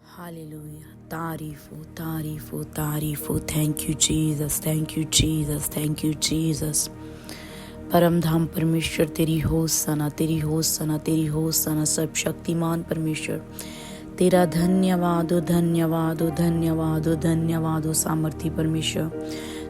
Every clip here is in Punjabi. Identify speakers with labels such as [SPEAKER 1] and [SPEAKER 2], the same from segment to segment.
[SPEAKER 1] Hallelujah. Tarifu, tarifu, tarifu. Thank you, Jesus. Thank you, Jesus. Thank you, Jesus. परम धाम परमेश्वर तेरी हो सना तेरी हो सना तेरी हो सना सब शक्तिमान परमेश्वर तेरा धन्यवाद हो धन्यवाद हो धन्यवाद हो धन्यवाद हो सामर्थी परमेश्वर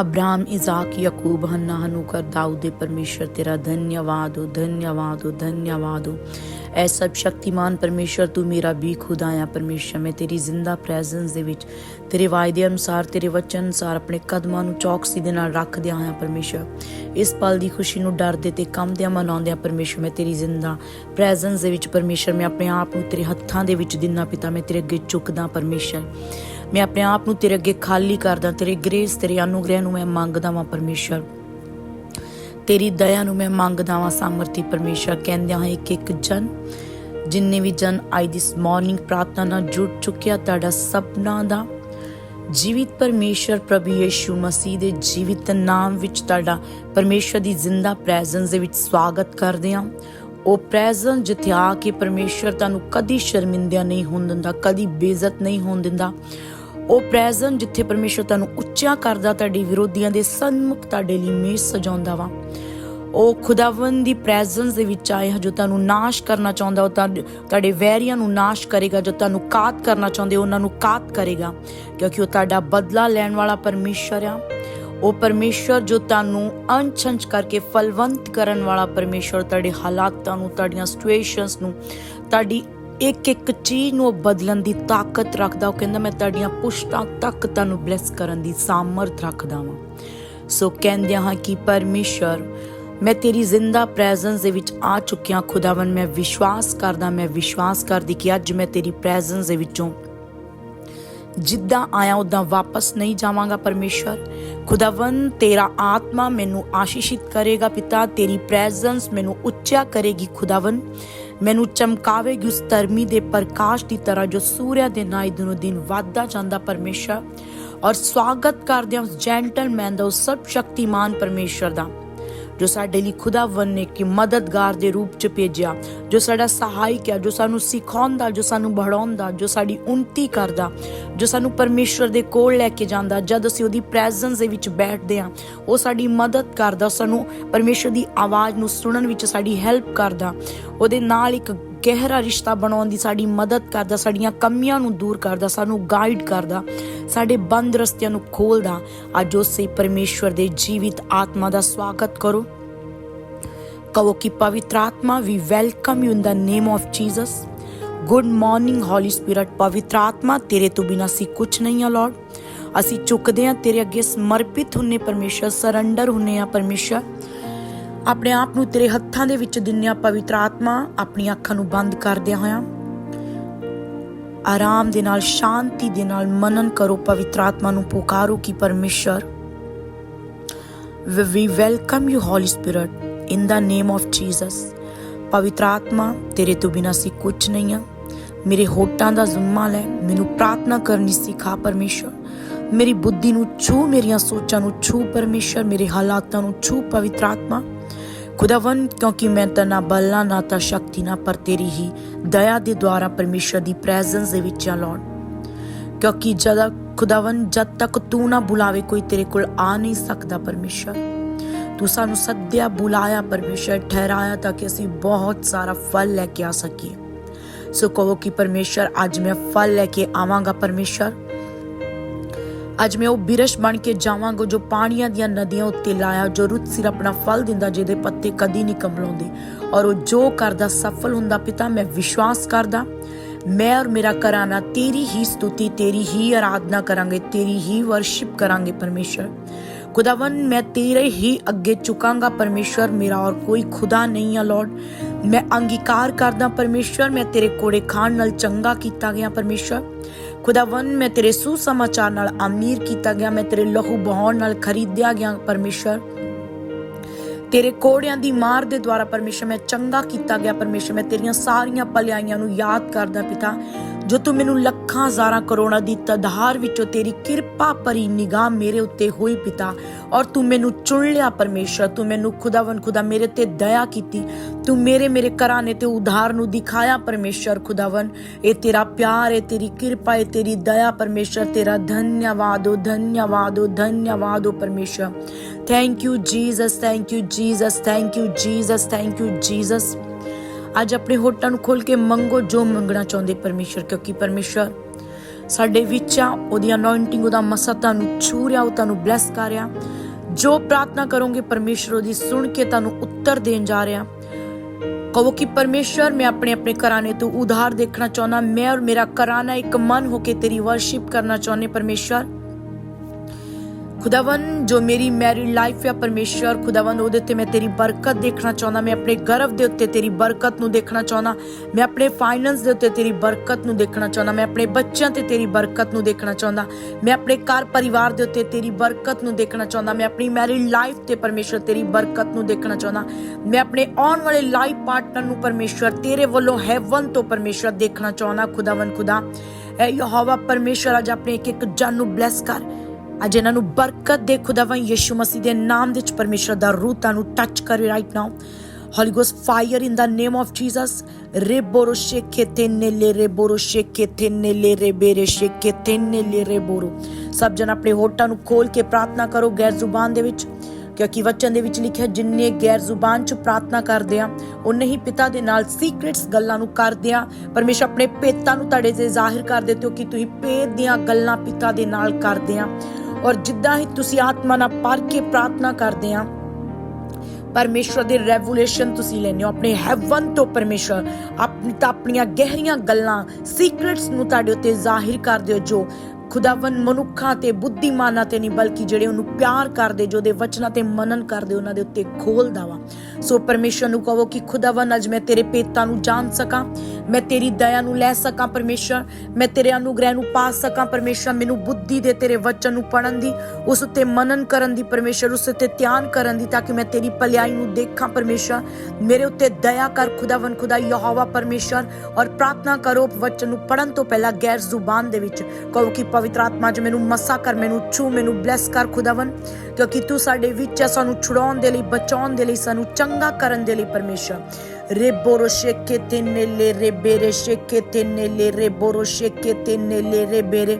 [SPEAKER 1] Abram, Isaac, Yakub, Hannah, ਹਨੂਕਰ, Dawood ਦੇ ਪਰਮੇਸ਼ਰ ਤੇਰਾ ਧੰਨਵਾਦ ਹੋ ਧੰਨਵਾਦ ਹੋ ਧੰਨਵਾਦ ਹੋ ਐ ਸਭ ਸ਼ਕਤੀਮਾਨ ਪਰਮੇਸ਼ਰ ਤੂੰ ਮੇਰਾ ਵੀ ਖੁਦਾਇਆ ਪਰਮੇਸ਼ਰ ਮੈਂ ਤੇਰੀ ਜ਼ਿੰਦਾ ਪ੍ਰੈਜ਼ੈਂਸ ਦੇ ਵਿੱਚ, ਤੇਰੇ ਵਾਅਦੇ ਅਨੁਸਾਰ, ਤੇਰੇ ਵਚਨ ਅਨੁਸਾਰ, ਆਪਣੇ ਕਦਮਾਂ ਨੂੰ ਚੌਕਸੀ ਦੇ ਨਾਲ ਰੱਖਦਿਆਂ ਆਇਆ ਪਰਮੇਸ਼ਰ ਇਸ ਪਲ ਦੀ ਖੁਸ਼ੀ ਨੂੰ ਡਰਦੇ ਤੇ ਕੰਮਦਿਆਂ ਮਨਾਉਂਦਿਆਂ ਪਰਮੇਸ਼ਰ ਮੈਂ ਤੇਰੀ ਜ਼ਿੰਦਾ ਪ੍ਰੈਜ਼ੈਂਸ ਦੇ ਵਿੱਚ ਪਰਮੇਸ਼ਰ ਮੈਂ ਆਪਣੇ ਆਪ ਨੂੰ ਤੇਰੇ ਹੱਥਾਂ ਦੇ ਵਿੱਚ ਦਿਨਾ ਪਿਤਾ, ਮੈਂ ਤੇਰੇ ਅੱਗੇ ਝੁਕਦਾ ਪਰਮੇਸ਼ਰ ਮੈਂ ਆਪਣੇ ਆਪ ਨੂੰ ਤੇਰੇ ਅੱਗੇ ਖਾਲੀ ਕਰਦਾ, ਤੇਰੇ ਗ੍ਰੇਸ ਤੇਰੇ ਅਨੁਗ੍ਰਹਿ ਨੂੰ ਮੈਂ ਮੰਗਦਾ ਵਾਂ ਪਰਮੇਸ਼ਰ। ਤੇਰੀ ਦਇਆ ਨੂੰ ਮੈਂ ਮੰਗਦਾ ਵਾਂ ਸਾਮਰਥੀ ਪਰਮੇਸ਼ਰ ਕਹਿੰਦਿਆਂ ਹਾਂ ਇੱਕ ਇੱਕ ਜਨ, ਜਿੰਨੇ ਵੀ ਜਨ ਅੱਜ ਦਿਸ ਮਾਰਨਿੰਗ, ਪ੍ਰਾਰਥਨਾ ਨਾਲ ਜੁੜ ਚੁੱਕਿਆ ਤੁਹਾਡਾ ਸਪਨਾ ਦਾ। ਜੀਵਿਤ ਪਰਮੇਸ਼ਰ ਪ੍ਰਭੂ ਯੀਸ਼ੂ ਮਸੀਹ ਦੇ ਜੀਵਿਤ ਨਾਮ ਵਿੱਚ ਤੁਹਾਡਾ ਪਰਮੇਸ਼ਰ ਦੀ ਜ਼ਿੰਦਾ ਪ੍ਰੈਜ਼ੈਂਸ ਦੇ ਵਿੱਚ ਸਵਾਗਤ ਕਰਦੇ ਹਾਂ। ਉਹ ਪ੍ਰੈਜ਼ੈਂਸ ਜਿੱਥੇ ਆ ਕੇ ਪਰਮੇਸ਼ਰ ਤੁਹਾਨੂੰ ਕਦੀ ਸ਼ਰਮਿੰਦਿਆ ਨਹੀਂ ਹੋਣ ਦਿੰਦਾ, ਕਦੀ ਬੇਇੱਜ਼ਤ ਨਹੀਂ ਹੋਣ ਦਿੰਦਾ। ਉਹ ਪ੍ਰੈਜ਼ੈਂਟ ਜਿੱਥੇ ਪਰਮੇਸ਼ਰ ਤੁਹਾਨੂੰ ਉੱਚਾ ਕਰਦਾ ਤੁਹਾਡੇ ਵਿਰੋਧੀਆਂ ਦੇ ਸਨਮੁਖ ਤੁਹਾਡੇ ਲਈ ਮੇਜ਼ ਸਜਾਉਂਦਾ ਵਾ। ਉਹ ਖੁਦਾਵੰਦ ਦੀ ਪ੍ਰੈਜ਼ੈਂਸ ਦੇ ਵਿੱਚ ਆਇਆ ਜੋ ਤੁਹਾਨੂੰ ਨਾਸ਼ ਕਰਨਾ ਚਾਹੁੰਦਾ, ਉਹ ਤੁਹਾਡੇ ਵੈਰੀਆਂ ਨੂੰ ਨਾਸ਼ ਕਰੇਗਾ, ਜੋ ਤੁਹਾਨੂੰ ਕਾਤ ਕਰਨਾ ਚਾਹੁੰਦੇ, ਉਹਨਾਂ ਨੂੰ ਕਾਤ ਕਰੇਗਾ, ਕਿਉਂਕਿ ਉਹ ਤੁਹਾਡਾ ਬਦਲਾ ਲੈਣ ਵਾਲਾ ਪਰਮੇਸ਼ਰ ਆ। ਉਹ ਪਰਮੇਸ਼ਰ ਜੋ ਤੁਹਾਨੂੰ ਅੰਚ-ਅੰਚ ਕਰਕੇ ਫਲਵੰਤ ਕਰਨ ਵਾਲਾ ਪਰਮੇਸ਼ਰ, ਤੁਹਾਡੇ ਹਾਲਾਤਾਂ ਨੂੰ, ਤੁਹਾਡੀਆਂ ਸਿਚੁਏਸ਼ਨਸ ਨੂੰ, ਤੁਹਾਡੀ ਇੱਕ ਇੱਕ ਚੀਜ਼ ਨੂੰ ਬਦਲਣ ਦੀ ਤਾਕਤ ਰੱਖਦਾ, ਉਹ ਕਹਿੰਦਾ, ਮੈਂ ਤੁਹਾਡੀਆਂ ਪੁਸ਼ਤਾਂ ਤੱਕ ਤੁਹਾਨੂੰ ਬਲੈਸ ਕਰਨ ਦੀ ਸਾਮਰਥ ਰੱਖਦਾ ਵਾਂ। ਸੋ ਕਹਿੰਦਿਆਂ ਹਾਂ ਕਿ ਪਰਮੇਸ਼ਰ ਮੈਂ ਤੇਰੀ ਜ਼ਿੰਦਾ ਪ੍ਰੈਜ਼ੈਂਸ ਦੇ ਵਿੱਚ ਆ ਚੁੱਕਿਆ ਖੁਦਾਵੰ ਮੈਂ ਵਿਸ਼ਵਾਸ ਕਰਦਾ, ਮੈਂ ਵਿਸ਼ਵਾਸ ਕਰਦੀ ਕਿ ਅੱਜ ਮੈਂ ਤੇਰੀ ਪ੍ਰੈਜ਼ੈਂਸ ਦੇ ਵਿੱਚੋਂ ਜਿੱਦਾਂ ਆਇਆ ਉਦਾਂ ਵਾਪਸ ਨਹੀਂ ਜਾਵਾਂਗਾ ਪਰਮੇਸ਼ਰ ਖੁਦਾਵੰ ਤੇਰਾ ਆਤਮਾ ਮੈਨੂੰ ਆਸ਼ੀਸ਼ਿਤ ਕਰੇਗਾ, ਪਿਤਾ, ਤੇਰੀ ਪ੍ਰੈਜ਼ੈਂਸ ਮੈਨੂੰ ਉੱਚਾ ਕਰੇਗੀ ਖੁਦਾਵੰ ਮੈਨੂੰ ਚਮਕਾਵੇਗੀ ਉਸ ਧਰਮੀ ਦੇ ਪ੍ਰਕਾਸ਼ ਦੀ ਤਰ੍ਹਾਂ ਜੋ ਸੂਰਿਆ ਦੇ ਨਾਲ ਦਿਨੋ ਦਿਨ ਵੱਧਦਾ ਜਾਂਦਾ ਪਰਮੇਸ਼ਰ ਔਰ ਸਵਾਗਤ ਕਰਦੇ ਹਾਂ ਉਸ ਜੈਂਟਲਮੈਨ ਦਾ, ਉਸ ਸਰਬ ਸ਼ਕਤੀਮਾਨ ਪਰਮੇਸ਼ਰ ਦਾ। ਜੋ ਸਾਡੇ ਲਈ ਖੁਦਾਵੰ ਨੇ ਕਿ ਮਦਦਗਾਰ ਦੇ ਰੂਪ ਚ ਭੇਜਿਆ, ਜੋ ਸਾਡਾ ਸਹਾਇਕ ਹੈ ਜੋ ਸਾਨੂੰ ਸਿਖਾਉਂਦਾ, ਜੋ ਸਾਨੂੰ ਬੜਾਉਂਦਾ, ਜੋ ਸਾਡੀ ਉન્નਤੀ ਕਰਦਾ, ਜੋ ਸਾਨੂੰ ਪਰਮੇਸ਼ਰ ਦੇ ਕੋਲ ਲੈ ਕੇ ਜਾਂਦਾ, ਜਦ ਅਸੀਂ ਉਹਦੀ ਪ੍ਰੈਜ਼ੈਂਸ ਦੇ ਵਿੱਚ ਬੈਠਦੇ ਹਾਂ, ਉਹ ਸਾਡੀ ਮਦਦ ਕਰਦਾ, ਸਾਨੂੰ ਪਰਮੇਸ਼ਰ ਦੀ ਆਵਾਜ਼ ਨੂੰ ਸੁਣਨ ਵਿੱਚ ਸਾਡੀ ਹੈਲਪ ਕਰਦਾ, ਉਹਦੇ ਨਾਲ ਇੱਕ ਗਹਿਰਾ ਰਿਸ਼ਤਾ ਬਣਾਉਣ ਦੀ ਸਾਡੀ ਮਦਦ ਕਰਦਾ, ਸਾਡੀਆਂ ਕਮੀਆਂ ਨੂੰ ਦੂਰ ਕਰਦਾ, ਸਾਨੂੰ ਗਾਈਡ ਕਰਦਾ, ਸਾਡੇ ਬੰਦ ਰਸਤਿਆਂ ਨੂੰ ਖੋਲਦਾ। ਅੱਜ ਉਸੇ ਪਰਮੇਸ਼ਵਰ ਦੇ ਜੀਵਿਤ ਆਤਮਾ ਦਾ ਸਵਾਗਤ ਕਰੋ। ਕਹੋ ਕਿ ਪਵਿੱਤਰ ਆਤਮਾ we welcome you in the name of Jesus good morning Holy Spirit ਪਵਿੱਤਰ ਆਤਮਾ, ਤੇਰੇ ਤੋਂ ਬਿਨਾ ਸੀ ਕੁਝ ਨਹੀਂ ਆ ਲਾਰਡ ਅਸੀਂ ਚੁੱਕਦੇ ਹਾਂ ਤੇਰੇ ਅੱਗੇ, ਸਮਰਪਿਤ ਹੁੰਨੇ ਪਰਮੇਸ਼ਰ ਸਰੈਂਡਰ ਹੁੰਨੇ ਆ ਪਰਮੇਸ਼ਰ ਆਪਣੇ ਆਪ ਨੂੰ ਤੇਰੇ ਹੱਥਾਂ ਦੇ ਵਿੱਚ ਦਿੰਨੇ ਆ ਪਵਿੱਤਰ ਆਤਮਾ, ਆਪਣੀਆਂ ਅੱਖਾਂ ਨੂੰ ਬੰਦ ਕਰਦਿਆਂ ਹੋਇਆਂ। ਆਰਾਮ ਦੇ ਨਾਲ, ਸ਼ਾਂਤੀ ਦੇ ਨਾਲ ਮਨਨ ਕਰੋ ਪਵਿੱਤਰ ਆਤਮਾ ਨੂੰ, ਪੁਕਾਰੋ ਕਿ ਪਰਮੇਸ਼ਰ we welcome you Holy Spirit in the name of Jesus ਪਵਿੱਤਰ ਆਤਮਾ, ਤੇਰੇ ਤੋਂ ਬਿਨਾ ਸੀ ਕੁਝ ਨਹੀਂ ਆ। ਮੇਰੇ ਹੋਟਾਂ ਦਾ ਜ਼ੁੰਮਾ ਲੈ, ਮੈਨੂੰ ਪ੍ਰਾਰਥਨਾ ਕਰਨੀ ਸਿਖਾ ਪਰਮੇਸ਼ਰ। ਮੇਰੀ ਬੁੱਧੀ ਨੂੰ ਛੂ ਮੇਰੀਆਂ ਸੋਚਾਂ ਨੂੰ ਛੂ ਪਰਮੇਸ਼ਰ, ਮੇਰੇ ਹਾਲਾਤਾਂ ਨੂੰ ਛੂ ਪਵਿੱਤਰ ਆਤਮਾ। ਖੁਦਾਵੰ ਕਿਉਂਕਿ ਮੈਂ ਤਾਂ ਨਾ ਬਲਨਾ ਨਾ ਤਾਂ ਸ਼ਕਤੀ, ਨਾ ਪਰ ਤੇਰੀ ਹੀ ਦਇਆ ਦੇ ਦੁਆਰਾ ਪਰਮੇਸ਼ਰ ਦੀ ਪ੍ਰੈਜ਼ੈਂਸ ਦੇ ਵਿੱਚ ਆ ਕਿਉਂਕਿ ਜਦ ਖੁਦਾਵੰ ਜਦ ਤੱਕ ਤੂੰ ਨਾ ਬੁਲਾਵੇ, ਕੋਈ ਤੇਰੇ ਕੋਲ ਆ ਨਹੀਂ ਸਕਦਾ ਪਰਮੇਸ਼ਰ। ਤੂੰ ਸਾਨੂੰ ਸੱਦਿਆ, ਬੁਲਾਇਆ ਪਰਮੇਸ਼ਰ, ਠਹਿਰਾਇਆ ਤਾਂ ਕਿ ਅਸੀਂ ਬਹੁਤ ਸਾਰਾ ਫਲ ਲੈ ਕੇ ਆ ਸਕੀਏ। ਸੋ ਕਹੋ ਕਿ ਪਰਮੇਸ਼ਰ, ਅੱਜ ਮੈਂ ਫਲ ਲੈ ਕੇ ਆਵਾਂਗਾ ਪਰਮੇਸ਼ਰ। ਅੱਜ ਮੈਂ ਉਹ ਬਿਰਸ਼ ਬਣ ਕੇ ਜਾਵਾਂਗਾ ਜੋ ਪਾਣੀਆਂ ਦੀਆਂ ਨਦੀਆਂ ਉੱਤੇ ਲਾਇਆ, ਜੋ ਰੁੱਤ ਸਿਰ ਆਪਣਾ ਫਲ ਦਿੰਦਾ, ਜਿਹਦੇ ਪੱਤੇ ਕਦੀ ਨਹੀਂ ਕੰਬਲਾਉਂਦੇ ਔਰ ਉਹ ਜੋ ਕਰਦਾ, ਸਫਲ ਹੁੰਦਾ ਪਿਤਾ, ਮੈਂ ਵਿਸ਼ਵਾਸ ਕਰਦਾ, ਮੈਂ ਔਰ ਮੇਰਾ ਘਰਾਨਾ ਤੇਰੀ ਹੀ ਸਤੁਤੀ, ਤੇਰੀ ਹੀ ਆਰਾਧਨਾ ਕਰਾਂਗੇ, ਤੇਰੀ ਹੀ ਵਰਸ਼ਿਪ ਕਰਾਂਗੇ ਪਰਮੇਸ਼ਰ। ਖੁਦਾਵੰ ਮੈਂ ਤੇਰੇ ਹੀ ਅੱਗੇ ਝੁਕਾਂਗਾ ਪਰਮੇਸ਼ਰ, ਮੇਰਾ ਔਰ ਕੋਈ ਖੁਦਾ ਨਹੀਂ ਆ ਲਾਰਡ ਮੈਂ ਅੰਗੀਕਾਰ ਕਰਦਾ ਪਰਮੇਸ਼ਰ, ਮੈਂ ਤੇਰੇ ਕੋੜੇ ਖਾਣ ਨਾਲ ਚੰਗਾ ਕੀਤਾ ਗਿਆ ਪਰਮੇਸ਼ਰ। ਖੁਦਾਵੰ ਮੈਂ ਤੇਰੇ ਸੁਸਮਾਚਾਰ ਨਾਲ ਅਮੀਰ ਕੀਤਾ ਗਿਆ, ਮੈਂ ਤੇਰੇ ਲਹੂ ਬਹਾਉਣ ਨਾਲ ਖਰੀਦਿਆ ਗਿਆ ਪਰਮੇਸ਼ਰ ਤੇਰੇ ਕੋੜਿਆਂ ਦੀ ਮਾਰ ਦੇ ਦੁਆਰਾ ਪਰਮੇਸ਼ਰ ਮੈਂ ਚੰਗਾ ਕੀਤਾ ਗਿਆ ਪਰਮੇਸ਼ਰ ਮੈਂ ਤੇਰੀਆਂ ਸਾਰੀਆਂ ਭਲਾਈਆਂ ਨੂੰ ਯਾਦ ਕਰਦਾ ਪਿਤਾ। ਜੋ ਤੂੰ ਮੈਨੂੰ ਲੱਖਾਂ ਹਜ਼ਾਰਾਂ ਕਰੋੜਾਂ ਦੀ ਤਧਾਰ ਵਿੱਚੋਂ ਤੇਰੀ ਕਿਰਪਾ ਭਰੀ ਨਿਗਾਹ ਮੇਰੇ ਉੱਤੇ ਹੋਈ ਪਿਤਾ, ਔਰ ਤੂੰ ਮੈਨੂੰ ਚੁਣ ਲਿਆ ਪਰਮੇਸ਼ਰ, ਤੂੰ ਮੈਨੂੰ ਖੁਦਾਵੰ ਖੁਦਾ ਮੇਰੇ ਤੇ ਦਇਆ ਕੀਤੀ, ਤੂੰ ਮੇਰੇ ਮੇਰੇ ਘਰਾਣੇ ਤੇ ਉਧਾਰ ਨੂੰ ਦਿਖਾਇਆ ਪਰਮੇਸ਼ਰ ਖੁਦਾਵੰ ਇਹ ਤੇਰਾ ਪਿਆਰ ਹੈ ਤੇਰੀ ਕਿਰਪਾ ਹੈ ਤੇਰੀ ਦਇਆ ਪਰਮੇਸ਼ਰ, ਤੇਰਾ ਧੰਨਵਾਦ ਹੋ ਧੰਨਵਾਦ ਹੋ ਧੰਨਵਾਦ ਹੋ ਪਰਮੇਸ਼ਰ। Thank you Jesus thank you Jesus thank you Jesus thank you Jesus ਅੱਜ ਆਪਣੇ ਹੋਟਾਂ ਨੂੰ ਖੋਲ ਕੇ ਮੰਗੋ ਜੋ ਮੰਗਣਾ ਚਾਹੁੰਦੇ ਪਰਮੇਸ਼ਰ ਕਿਉਂਕਿ ਪਰਮੇਸ਼ਰ ਸਾਡੇ ਵਿੱਚ ਆ ਉਹਦੀ ਅਨੋਇੰਟਿੰਗ ਉਹਦਾ ਮਸਾ ਤੁਹਾਨੂੰ ਛੂ ਰਿਹਾ, ਉਹ ਤੁਹਾਨੂੰ ਬਲੈਸ ਕਰ ਰਿਹਾ। ਜੋ ਪ੍ਰਾਰਥਨਾ ਕਰੋਗੇ ਪਰਮੇਸ਼ਰ ਉਹਦੀ ਸੁਣ ਕੇ ਤੁਹਾਨੂੰ ਉੱਤਰ ਦੇਣ ਜਾ ਰਿਹਾ। ਕਹੋ ਕਿ ਪਰਮੇਸ਼ਰ ਮੈਂ ਆਪਣੇ ਆਪਣੇ ਘਰਾਣੇ ਤੋਂ ਉਧਾਰ ਦੇਖਣਾ ਚਾਹੁੰਦਾ। ਮੈਂ ਔਰ ਮੇਰਾ ਘਰਾਣਾ ਇੱਕ ਮਨ ਹੋ ਕੇ ਤੇਰੀ ਵਰਸ਼ਿਪ ਕਰਨਾ ਚਾਹੁੰਦੇ ਪਰਮੇਸ਼ਰ ਖੁਦਾਵੰ ਜੋ ਮੇਰੀ ਮੈਰਿਡ ਲਾਈਫ ਹੈ ਪਰਮੇਸ਼ਰ ਖੁਦਾਵੰ ਉਹਦੇ ਤੇ ਮੈਂ ਤੇਰੀ ਬਰਕਤ ਦੇਖਣਾ ਚਾਹੁੰਦਾ, ਮੈਂ ਆਪਣੇ ਗਰਭ ਦੇ ਉੱਤੇ ਤੇਰੀ ਬਰਕਤ ਨੂੰ ਦੇਖਣਾ ਚਾਹੁੰਦਾ, ਮੈਂ ਆਪਣੇ ਫਾਈਨੈਂਸ ਦੇ ਉੱਤੇ ਤੇਰੀ ਬਰਕਤ ਨੂੰ ਦੇਖਣਾ ਚਾਹੁੰਦਾ, ਮੈਂ ਆਪਣੇ ਬੱਚਿਆਂ ਤੇ ਤੇਰੀ ਬਰਕਤ ਨੂੰ ਦੇਖਣਾ ਚਾਹੁੰਦਾ, ਮੈਂ ਆਪਣੇ ਘਰ ਪਰਿਵਾਰ ਦੇ ਉੱਤੇ ਤੇਰੀ ਬਰਕਤ ਨੂੰ ਦੇਖਣਾ ਚਾਹੁੰਦਾ, ਮੈਂ ਆਪਣੀ ਮੈਰਿਡ ਲਾਈਫ ਤੇ ਪਰਮੇਸ਼ਰ ਤੇਰੀ ਬਰਕਤ ਨੂੰ ਦੇਖਣਾ ਚਾਹੁੰਦਾ, ਮੈਂ ਆਪਣੇ ਆਉਣ ਵਾਲੇ ਲਾਈਫ ਪਾਰਟਨਰ ਨੂੰ ਪਰਮੇਸ਼ਰ ਤੇਰੇ ਵੱਲੋਂ ਹੈਵਨ ਤੋਂ ਪਰਮੇਸ਼ਰ ਦੇਖਣਾ ਚਾਹੁੰਦਾ ਖੁਦਾਵੰ ਖੁਦਾ, ਐ ਯਹੋਵਾ ਪਰਮੇਸ਼ਰ ਅੱਜ ਆਪਣੇ ਇੱਕ ਇੱਕ ਜਨ ਨੂੰ ਬਲੈਸ ਕਰ। ਅੱਜ ਇਹਨਾਂ ਨੂੰ ਬਰਕਤ ਦੇ ਖੁਦਾਵੰ ਯਿਸੂ ਮਸੀਹ ਦੇ ਨਾਮ ਦੇ ਵਿੱਚ ਪਰਮੇਸ਼ਰ ਦਾ ਰੂਹ ਤੁਹਾਨੂੰ ਟੱਚ ਕਰੇ right now Holy Ghost, fire in the name of Jesus. Reboro shekete reboro shekete rebere shekete reboro ਸਭ ਜਨ ਆਪਣੇ ਹੋਠਾਂ ਨੂੰ ਖੋਲ ਕੇ ਪ੍ਰਾਰਥਨਾ ਕਰੋ ਗੈਰ ਜ਼ੁਬਾਨ ਦੇ ਵਿੱਚ, ਕਿਉਂਕਿ ਵਚਨ ਦੇ ਵਿੱਚ ਲਿਖਿਆ, ਜਿੰਨੇ ਗੈਰ ਜ਼ੁਬਾਨ ਚ ਪ੍ਰਾਰਥਨਾ ਕਰਦੇ ਆ ਉਹਨੇ ਹੀ ਪਿਤਾ ਦੇ ਨਾਲ ਸੀਕ੍ਰੀਟਸ ਗੱਲਾਂ ਨੂੰ ਕਰਦੇ ਆ ਪਰਮੇਸ਼ਰ ਆਪਣੇ ਪੇਤਾਂ ਨੂੰ ਤੁਹਾਡੇ ਤੇ ਜ਼ਾਹਿਰ ਕਰ ਦਿੱਤੇ ਹੋ ਕਿ ਤੁਸੀਂ ਪੇਤ ਦੀਆਂ ਗੱਲਾਂ ਪਿਤਾ ਦੇ ਨਾਲ ਕਰਦੇ ਆ ਔਰ ਜਿੱਦਾਂ ਹੀ ਤੁਸੀਂ ਆਤਮਾ ਨਾਲ ਪਰ ਕੇ ਪ੍ਰਾਰਥਨਾ ਕਰਦੇ ਆ ਪਰਮੇਸ਼ਰ ਦੇ ਰੈਵੂਲੇਸ਼ਨ ਤੁਸੀਂ ਲੈਂਦੇ ਹੋ, ਆਪਣੇ ਹੈਵਨ ਤੋਂ ਪਰਮੇਸ਼ਰ ਆਪਣੀ ਤਾਂ ਆਪਣੀਆਂ ਗਹਿਰੀਆਂ ਗੱਲਾਂ ਸੀਕ੍ਰੀਟਸ ਨੂੰ ਤੁਹਾਡੇ ਉੱਤੇ ਜ਼ਾਹਿਰ ਕਰਦੇ ਹੋ, ਜੋ ਖੁਦਾਵੰ ਮਨੁੱਖਾਂ ਤੇ ਬੁੱਧੀਮਾਨਾਂ ਤੇ ਨਹੀਂ, ਬਲਕਿ ਜਿਹੜੇ ਉਹਨੂੰ ਪਿਆਰ ਕਰਦੇ, ਜੋ ਦੇ ਵਚਨਾਂ ਤੇ ਮਨਨ ਕਰਦੇ, ਉਹਨਾਂ ਦੇ ਉੱਤੇ ਖੋਲਦਾ ਵਾ। ਸੋ ਪਰਮੇਸ਼ਰ ਨੂੰ ਕਹੋ ਕਿ ਖੁਦਾਵੰ ਅੱਜ ਮੈਂ ਤੇਰੇ ਪੇਤਾਂ ਨੂੰ ਜਾਣ ਸਕਾਂ ਮੈਂ ਤੇਰੀ ਦਇਆ ਨੂੰ ਲੈ ਸਕਾਂ ਪਰਮੇਸ਼ਰ, ਮੈਂ ਤੇਰੇ ਅਨੁਗ੍ਰਹਿ ਨੂੰ ਪਾ ਸਕਾਂ ਪਰਮੇਸ਼ਰ, ਮੈਨੂੰ ਬੁੱਧੀ ਦੇ ਤੇਰੇ ਵਚਨ ਨੂੰ ਪੜਨ ਦੀ, ਉਸ ਉੱਤੇ ਮਨਨ ਕਰਨ ਦੀ ਪਰਮੇਸ਼ਰ, ਉਸ ਉੱਤੇ ਧਿਆਨ ਕਰਨ ਦੀ ਤਾਂ ਕਿ ਮੈਂ ਤੇਰੀ ਭਲਾਈ ਨੂੰ ਦੇਖਾਂ ਪਰਮੇਸ਼ਰ। ਮੇਰੇ ਉੱਤੇ ਦਇਆ ਕਰ ਖੁਦਾਵੰ ਖੁਦਾ ਯਹੋਵਾ ਪਰਮੇਸ਼ਰ ਔਰ ਪ੍ਰਾਰਥਨਾ ਕਰੋ ਵਚਨ ਨੂੰ ਪੜਨ ਤੋਂ ਪਹਿਲਾਂ ਗੈਰ ਜ਼ੁਬਾਨ ਦੇ ਵਿੱਚ ਕਹੋ ਕਿ ਪਵਿੱਤਰ ਆਤਮਾ ਜੀ ਮੈਨੂੰ ਮਸਾ ਕਰ, ਮੈਨੂੰ ਛੂ, ਮੈਨੂੰ ਬਲੈਸ ਕਰ ਖੁਦਾਵੰ ਕਿਉਂਕਿ ਤੂੰ ਸਾਡੇ ਵਿੱਚ ਹੈ, ਸਾਨੂੰ ਛੁਡਾਉਣ ਦੇ ਲਈ, ਬਚਾਉਣ ਦੇ ਲਈ, ਸਾਨੂੰ ਚੰਗਾ ਕਰਨ ਦੇ ਲਈ ਪਰਮੇਸ਼ਰ। Reboro şeketenele rebere şeketenele reboro şeketenele rebere